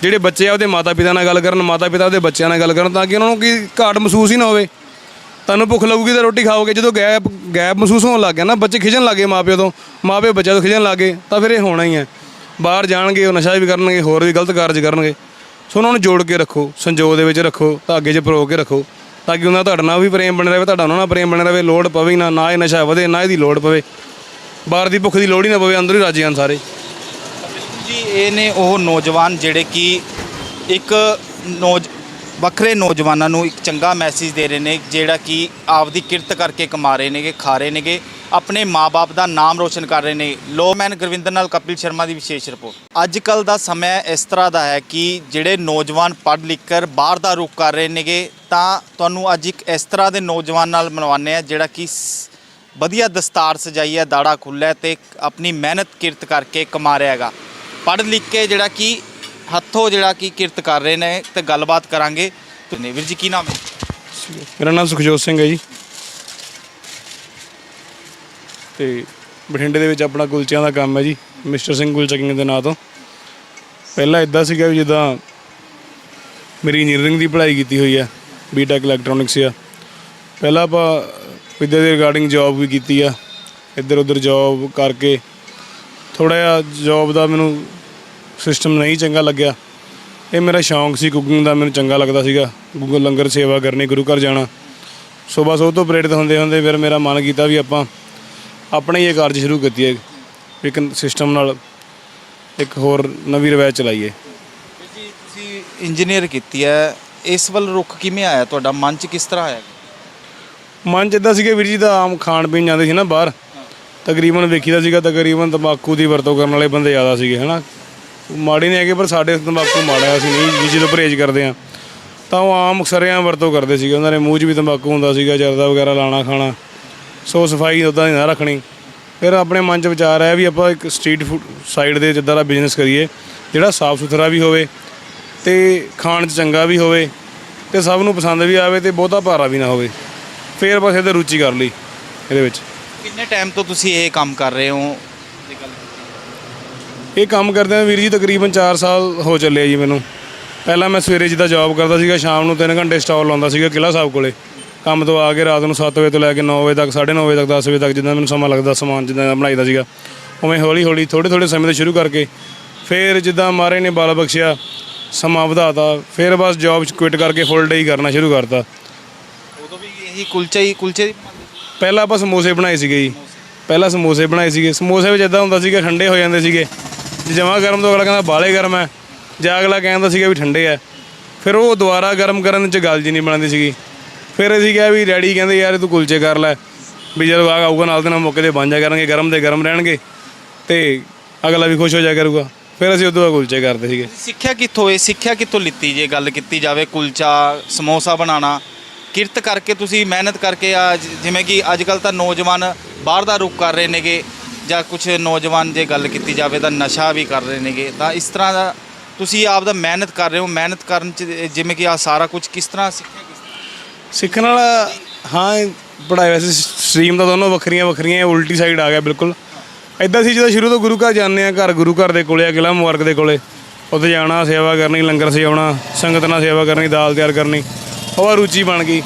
ਜਿਹੜੇ ਬੱਚੇ ਆ ਉਹਦੇ ਮਾਤਾ ਪਿਤਾ ਨਾਲ ਗੱਲ ਕਰਨ ਮਾਤਾ ਪਿਤਾ ਉਹਦੇ ਬੱਚਿਆਂ ਨਾਲ ਗੱਲ ਕਰਨ ਤਾਂ ਕਿ ਉਹਨਾਂ ਨੂੰ ਕੀ ਘਾਟ ਮਹਿਸੂਸ ਹੀ ਨਾ ਹੋਵੇ। ਤੁਹਾਨੂੰ ਭੁੱਖ ਲੱਗੂਗੀ ਤਾਂ ਰੋਟੀ ਖਾਓਗੇ, ਜਦੋਂ ਗੈਪ ਗੈਪ ਮਹਿਸੂਸ ਹੋਣ ਲੱਗ ਗਿਆ ਨਾ, ਬੱਚੇ ਖਿਜਣ ਲੱਗੇ ਮਾਪਿਓ ਤੋਂ, ਮਾਪਿਓ ਬੱਚਿਆਂ ਤੋਂ ਖਿਜਣ ਲੱਗੇ ਤਾਂ ਫਿਰ ਇਹ ਹੋਣਾ ਹੀ ਹੈ। ਬਾਹਰ ਜਾਣਗੇ, ਉਹ ਨਸ਼ਾ ਵੀ ਕਰਨਗੇ, ਹੋਰ ਵੀ ਗਲਤ ਕਾਰਜ ਕਰਨਗੇ। ਸੋ ਉਹਨਾਂ ਨੂੰ ਜੋੜ ਕੇ ਰੱਖੋ, ਸੰਜੋਗ ਦੇ ਵਿੱਚ ਰੱਖੋ, ਧਾਗੇ 'ਚ ਪਰੋ ਕੇ ਰੱਖੋ। ਤਾਂ ਕਿ ਉਹਨਾਂ ਤੁਹਾਡੇ ਨਾਲ ਵੀ ਪ੍ਰੇਮ ਬਣਿਆ ਰਹੇ, ਤੁਹਾਡਾ ਉਹਨਾਂ ਨਾਲ ਪ੍ਰੇਮ ਬਣਿਆ ਰਹੇ, ਲੋੜ ਪਵੇ ਨਾ ਨਾ ਇਹ ਨਸ਼ਾ ਵਧੇ, ਨਾ ਇਹਦੀ ਲੋੜ ਪਵੇ। ਬਾਹਰ ਦੀ ਭੁੱਖ ਦੀ ਲੋੜ ਹੀ ਨਾ ਪਵੇ, ਅੰਦਰ ਹੀ ਰਾਜੀ ਹਨ ਸਾਰੇ। ਜੀ, ਇਹ ਨੇ ਉਹ ਨੌਜਵਾਨ ਜਿਹੜੇ ਕਿ ਇੱਕ ਨੌਜ ਵੱਖਰੇ ਨੌਜਵਾਨਾਂ ਨੂੰ ਇੱਕ ਚੰਗਾ ਮੈਸੇਜ ਦੇ ਰਹੇ ਨੇ, ਜਿਹੜਾ ਕਿ ਆਪਦੀ ਕਿਰਤ ਕਰਕੇ ਕਮਾ ਰਹੇ ਨੇਗੇ, ਖਾ ਰਹੇ ਨੇਗੇ, ਆਪਣੇ ਮਾਪੇ ਦਾ ਨਾਮ ਰੋਸ਼ਨ ਕਰ ਰਹੇ ਨੇ। ਲੋਮੈਨ ਗੁਰਵਿੰਦਰ ਨਾਲ ਕਪਿਲ ਸ਼ਰਮਾ ਦੀ ਵਿਸ਼ੇਸ਼ ਰਿਪੋਰਟ। ਅੱਜ ਕੱਲ ਦਾ ਸਮਾਂ ਇਸ ਤਰ੍ਹਾਂ ਦਾ ਹੈ ਕਿ ਜਿਹੜੇ ਨੌਜਵਾਨ ਪੜ੍ਹ ਲਿਖ ਕਰ ਬਾਹਰ ਦਾ ਰੁਖ ਕਰ ਰਹੇ ਨੇਗੇ, ਤਾਂ ਤੁਹਾਨੂੰ ਅੱਜ ਇੱਕ ਇਸ ਤਰ੍ਹਾਂ ਦੇ ਨੌਜਵਾਨ ਨਾਲ ਮਿਲਵਾਉਂਦੇ ਆ ਜਿਹੜਾ ਕਿ ਵਧੀਆ ਦਸਤਾਰ ਸਜਾਈ ਹੈ, ਦਾੜਾ ਖੁੱਲ੍ਹਾ ਹੈ ਤੇ ਆਪਣੀ ਮਿਹਨਤ, ਕਿਰਤ ਕਰਕੇ ਕਮਾ ਰਿਹਾ ਹੈਗਾ। ਪੜ੍ਹ ਲਿਖ ਕੇ ਜਿਹੜਾ ਕਿ ਹੱਥੋਂ ਜਿਹੜਾ ਕਿ ਕਿਰਤ ਕਰ ਰਹੇ ਨੇ ਤੇ ਗੱਲਬਾਤ ਕਰਾਂਗੇ। ਨੇ ਵੀਰ ਜੀ, ਕੀ ਨਾਮ ਹੈ? ਮੇਰਾ ਨਾਮ ਸੁਖਜੋਤ ਸਿੰਘ ਹੈ ਜੀ। ਤੇ ਬਠਿੰਡੇ ਦੇ ਵਿੱਚ ਆਪਣਾ ਕੁਲਚਿਆਂ ਦਾ ਕੰਮ ਹੈ ਜੀ, ਮਿਸਟਰ ਸਿੰਘ ਕੁਲਚਾ ਦੇ ਨਾਂ ਤੋਂ। ਪਹਿਲਾਂ ਇਦਾਂ ਸੀਗਾ ਵੀ ਜਿੱਦਾਂ ਮੇਰੀ ਇੰਜੀਨੀਅਰਿੰਗ ਦੀ ਪੜ੍ਹਾਈ ਕੀਤੀ ਹੋਈ ਹੈ ਬੀਟੈਕ ਇਲੈਕਟ੍ਰੋਨਿਕਸ ਆ। ਪਹਿਲਾਂ ਆਪਾਂ ਵਿਦਿਆ ਦੇ ਰਿਗਾਰਡਿੰਗ ਜੌਬ ਵੀ ਕੀਤੀ ਆ ਇੱਧਰ ਉੱਧਰ ਜੌਬ ਕਰਕੇ। ਥੋੜਾ ਜਿਹਾ ਜੌਬ ਦਾ ਮੈਨੂੰ ਸਿਸਟਮ ਨਹੀਂ ਚੰਗਾ ਲੱਗਿਆ। ਇਹ ਮੇਰਾ ਸ਼ੌਂਕ ਸੀ ਕੁਕਿੰਗ ਦਾ ਮੈਨੂੰ ਚੰਗਾ ਲੱਗਦਾ ਸੀਗਾ। ਗੂਗਲ ਲੰਗਰ ਸੇਵਾ ਕਰਨੀ ਗੁਰੂ ਘਰ ਜਾਣਾ। ਸੋ ਬਸ ਉਹ ਤੋਂ ਪ੍ਰੇਰਿਤ ਹੁੰਦੇ ਹੁੰਦੇ ਫਿਰ ਮੇਰਾ ਮਨ ਕੀਤਾ ਵੀ ਆਪਾਂ ਆਪਣਾ ਹੀ ਇਹ ਕਾਰਜ ਸ਼ੁਰੂ ਕੀਤੀ ਹੈ ਇੱਕ ਸਿਸਟਮ ਨਾਲ ਇੱਕ ਹੋਰ ਨਵੀਂ ਰਵਾਇਤ ਚਲਾਈਏ। ਜੀ ਤੁਸੀਂ ਇੰਜੀਨੀਅਰ ਕੀਤੀ ਹੈ। ਇਸ ਵੱਲ ਰੁਖ ਕਿਵੇਂ ਆਇਆ? ਤੁਹਾਡਾ ਮਨ ਚ ਕਿਸ ਤਰ੍ਹਾਂ ਆਇਆ? ਮਨ ਚ ਇਦਾਂ ਸੀਗਾ ਵੀਰ ਜੀ ਦਾ ਆਮ ਖਾਣ ਪੀਣ ਜਾਂਦੇ ਸੀ ਨਾ ਬਾਹਰ। ਤਕਰੀਬਨ ਵੇਖੀਦਾ ਸੀਗਾ ਤਕਰੀਬਨ ਤੰਬਾਕੂ ਦੀ ਵਰਤੋਂ ਕਰਨ ਵਾਲੇ ਬੰਦੇ ਜ਼ਿਆਦਾ ਸੀਗੇ ਹਨਾ? ਮਾੜੇ ਨਹੀਂ ਹੈਗੇ, ਪਰ ਸਾਡੇ ਤੰਬਾਕੂ ਮਾੜਾ ਅਸੀਂ ਨਹੀਂ ਜੀ ਜਦੋਂ ਪਰਹੇਜ਼ ਕਰਦੇ ਆ ਤਾਂ ਉਹ ਆਮ ਸਰੇਆਮ ਵਰਤੋਂ ਕਰਦੇ ਸੀਗੇ। ਉਹਨਾਂ ਦੇ ਮੂੰਹ 'ਚ ਵੀ ਤੰਬਾਕੂ ਹੁੰਦਾ ਸੀਗਾ, ਜਰਦਾ ਵਗੈਰਾ ਲਾਣਾ ਖਾਣਾ। ਸੋ ਸਫ਼ਾਈ ਉੱਦਾਂ ਦੀ ਨਾ ਰੱਖਣੀ। ਫਿਰ ਆਪਣੇ ਮਨ 'ਚ ਵਿਚਾਰ ਆਇਆ ਵੀ ਆਪਾਂ ਇੱਕ ਸਟਰੀਟ ਫੂਡ ਸਾਈਡ ਦੇ ਜਿੱਦਾਂ ਦਾ ਬਿਜ਼ਨਸ ਕਰੀਏ, ਜਿਹੜਾ ਸਾਫ਼ ਸੁਥਰਾ ਵੀ ਹੋਵੇ ਤੇ ਖਾਣ 'ਚ ਚੰਗਾ ਵੀ ਹੋਵੇ ਤੇ ਸਭ ਨੂੰ ਪਸੰਦ ਵੀ ਆਵੇ ਤੇ ਬਹੁਤਾ ਭਾਰਾ ਵੀ ਨਾ ਹੋਵੇ। ਫਿਰ ਬਸ ਇਹਦੇ ਰੁਚੀ ਕਰ ਲਈ ਇਹਦੇ ਵਿੱਚ। ਕਿੰਨੇ ਟਾਈਮ ਤੋਂ ਤੁਸੀਂ ਇਹ ਕੰਮ ਕਰ ਰਹੇ ਹੋ? ਇਹ ਕੰਮ ਕਰਦਿਆਂ ਵੀਰ ਜੀ ਤਕਰੀਬਨ 4 ਸਾਲ ਹੋ ਚੱਲੇ ਜੀ ਮੈਨੂੰ। ਪਹਿਲਾਂ ਮੈਂ ਸਵੇਰੇ ਜਿੱਦਾਂ ਜੌਬ ਕਰਦਾ ਸੀਗਾ ਸ਼ਾਮ ਨੂੰ 3 ਘੰਟੇ ਸਟਾਲ ਲਾਉਂਦਾ ਸੀਗਾ ਕਿਲਾ ਸਾਹਿਬ ਕੋਲੇ। ਕੰਮ ਤੋਂ ਆ ਕੇ ਰਾਤ ਨੂੰ 7 ਵਜੇ ਤੋਂ ਲੈ ਕੇ 9 ਵਜੇ ਤੱਕ 9:30 ਵਜੇ ਤੱਕ 10 ਵਜੇ ਤੱਕ ਜਿੱਦਾਂ ਮੈਨੂੰ ਸਮਾਂ ਲੱਗਦਾ ਸਮਾਨ ਜਿੱਦਾਂ ਬਣਾਈਦਾ ਸੀਗਾ। ਉਵੇਂ ਹੌਲੀ ਹੌਲੀ ਥੋੜੇ ਥੋੜੇ ਸਮੇਂ ਤੋਂ ਸ਼ੁਰੂ ਕਰਕੇ ਫਿਰ ਜਿੱਦਾਂ ਮਾਰੇ ਨੇ ਬਾਲ ਬਖਸ਼ਿਆ ਸਮਾਂ ਵਧਾਤਾ ਫਿਰ ਬਸ ਜੌਬ ਕੁਇਟ ਕਰਕੇ ਫੁੱਲ ਡੇ ਹੀ ਕਰਨਾ ਸ਼ੁਰੂ ਕਰਤਾ। ਉਦੋਂ ਵੀ ਇਹੀ ਕੁਲਚਾ ਹੀ ਕੁਲਚੇ ਦੀ? ਪਹਿਲਾਂ ਆਪਾਂ ਸਮੋਸੇ ਬਣਾਏ ਸੀਗੇ ਜੀ। ਪਹਿਲਾਂ ਸਮੋਸੇ ਬਣਾਏ ਸੀਗੇ। ਸਮੋਸੇ ਵਿੱਚ ਇਦਾਂ ਹੁੰਦਾ ਸੀਗਾ ਠੰਡੇ ਹੋ ਜਾਂਦੇ ਸੀਗੇ। ਜੇ ਜਮਾ ਗਰਮ ਤੋਂ ਅਗਲਾ ਕਹਿੰਦਾ ਬਾਲੇ ਗਰਮ ਹੈ। ਜਾਂ ਅਗਲਾ ਕਹਿੰਦਾ ਸੀਗਾ ਵੀ ਠੰਡੇ ਹੈ। ਫਿਰ ਉਹ ਦੁਬਾਰਾ ਗਰਮ ਕਰਨ ਚ ਗੱਲ ਜੀ ਨਹੀਂ ਬਣਦੀ ਸੀਗੀ। ਫਿਰ ਅਸੀਂ ਕਿਹਾ ਵੀ ਡੈਡੀ ਕਹਿੰਦੇ, ਯਾਰ ਤੂੰ ਕੁਲਚੇ ਕਰ ਲੈ। ਵੀ ਜਦੋਂ ਆ ਆਊਗਾ, ਨਾਲ ਦੇ ਨਾਲ ਮੌਕੇ ਤੇ ਬਣ ਜਾ ਕਰਨਗੇ, ਗਰਮ ਦੇ ਗਰਮ ਰਹਿਣਗੇ। ਤੇ ਅਗਲਾ ਵੀ ਖੁਸ਼ ਹੋ ਜਾ ਕਰੂਗਾ। ਫਿਰ ਅਸੀਂ ਉਦੋਂ ਬਾਅਦ ਕੁਲਚੇ ਕਰਦੇ ਸੀਗੇ। ਸਿੱਖਿਆ ਕਿੱਥੋਂ ਇਹ? ਸਿੱਖਿਆ ਕਿੱਥੋਂ ਲਿੱਤੀ ਜੇ ਗੱਲ ਕੀਤੀ ਜਾਵੇ ਕੁਲਚਾ, ਸਮੋਸਾ ਬਣਾਉਣਾ? ਕਿਰਤ ਕਰਕੇ ਤੁਸੀਂ ਮਿਹਨਤ ਕਰਕੇ ਆ ਜਿਵੇਂ ਕਿ ਅੱਜ ਕੱਲ ਤਾਂ ਨੌਜਵਾਨ ਬਾਹਰ ਦਾ ਰੁਖ ਕਰ ਰਹੇ ਨੇਗੇ। ਜਾਂ ਕੁਝ ਨੌਜਵਾਨ ਜੇ ਗੱਲ ਕੀਤੀ ਜਾਵੇ ਤਾਂ ਨਸ਼ਾ ਵੀ ਕਰ ਰਹੇ ਨੇਗੇ, ਤਾਂ ਇਸ ਤਰ੍ਹਾਂ ਦਾ ਤੁਸੀਂ ਆਪ ਦਾ ਮਿਹਨਤ ਕਰ ਰਹੇ ਹੋ, ਮਿਹਨਤ ਕਰਨ ਚ ਜਿਵੇਂ ਕਿ ਆ ਸਾਰਾ ਕੁਝ ਕਿਸ ਤਰ੍ਹਾਂ ਸਿੱਖਿਆ ਕਿਸ ਸਿੱਖਣ ਵਾਲਾ, ਹਾਂ ਪੜ੍ਹਾਈ ਵੈਸੇ ਸਟਰੀਮ ਤਾਂ ਦੋਨੋਂ ਵੱਖਰੀਆਂ ਵੱਖਰੀਆਂ ਉਲਟੀ ਸਾਈਡ ਆ ਗਿਆ ਬਿਲਕੁਲ। ਐਦਾਂ ਸੀ ਜਦੋਂ ਸ਼ੁਰੂ ਤੋਂ ਗੁਰੂ ਘਰ ਜਾਂਦੇ ਆ ਘਰ ਗੁਰੂ ਘਰ ਦੇ ਕੋਲੇ, ਆ ਕਿਲਾ ਮੁਬਾਰਕ ਦੇ ਕੋਲੇ। ਉੱਥੇ ਜਾਣਾ, ਸੇਵਾ ਕਰਨੀ, ਲੰਗਰ ਸਜਾਉਣਾ, ਸੰਗਤ ਨਾਲ ਸੇਵਾ ਕਰਨੀ, ਦਾਲ ਤਿਆਰ ਕਰਨੀ, ਉਹ ਰੁਚੀ ਬਣ ਗਈ।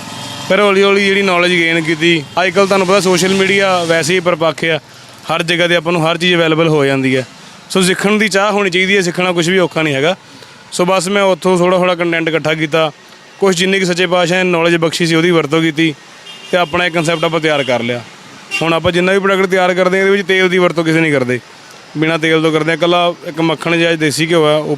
ਫਿਰ ਹੌਲੀ ਹੌਲੀ ਜਿਹੜੀ ਨੌਲੇਜ ਗੇਨ ਕੀਤੀ ਅੱਜ ਕੱਲ ਤੁਹਾਨੂੰ ਪਤਾ ਸੋਸ਼ਲ ਮੀਡੀਆ ਵੈਸੇ ਹੀ ਪਰਪੱਖ ਆ। ਹਰ ਜਗ੍ਹਾ ਤੇ ਆਪਾਂ ਨੂੰ ਹਰ ਚੀਜ਼ ਅਵੇਲੇਬਲ ਹੋ ਜਾਂਦੀ ਹੈ। ਸੋ ਸਿੱਖਣ ਦੀ ਚਾਹ ਹੋਣੀ ਚਾਹੀਦੀ ਹੈ, ਸਿੱਖਣਾ ਕੁਝ ਵੀ ਔਖਾ ਨਹੀਂ ਹੈਗਾ। ਸੋ ਬਸ ਮੈਂ ਉੱਥੋਂ ਥੋੜਾ ਥੋੜਾ ਕੰਟੈਂਟ ਇਕੱਠਾ ਕੀਤਾ। ਕੁਝ ਜਿੰਨੀ ਕਿ ਸੱਚੇ ਪਾਤਸ਼ਾਹ ਨੇ ਨੌਲੇਜ ਬਖਸ਼ੀ ਸੀ ਉਹਦੀ ਵਰਤੋਂ ਕੀਤੀ ਤੇ ਆਪਣਾ ਇੱਕ ਕਨਸੈਪਟ ਆਪਾਂ ਤਿਆਰ ਕਰ ਲਿਆ। ਹੁਣ ਆਪਾਂ ਜਿੰਨਾ ਵੀ ਪ੍ਰੋਡਕਟ ਤਿਆਰ ਕਰਦੇ ਹਾਂ, ਇਹਦੇ ਵਿੱਚ ਤੇਲ ਦੀ ਵਰਤੋਂ ਕਿਸੇ ਨਹੀਂ ਕਰਦੇ। ਬਿਨਾ ਤੇਲ ਤੋਂ ਕਰਦੇ ਹਾਂ। ਇਕੱਲਾ ਇੱਕ ਮੱਖਣ ਜਿਹਾ ਦੇਸੀ ਘਿਓ ਆ ਉੱਪਰ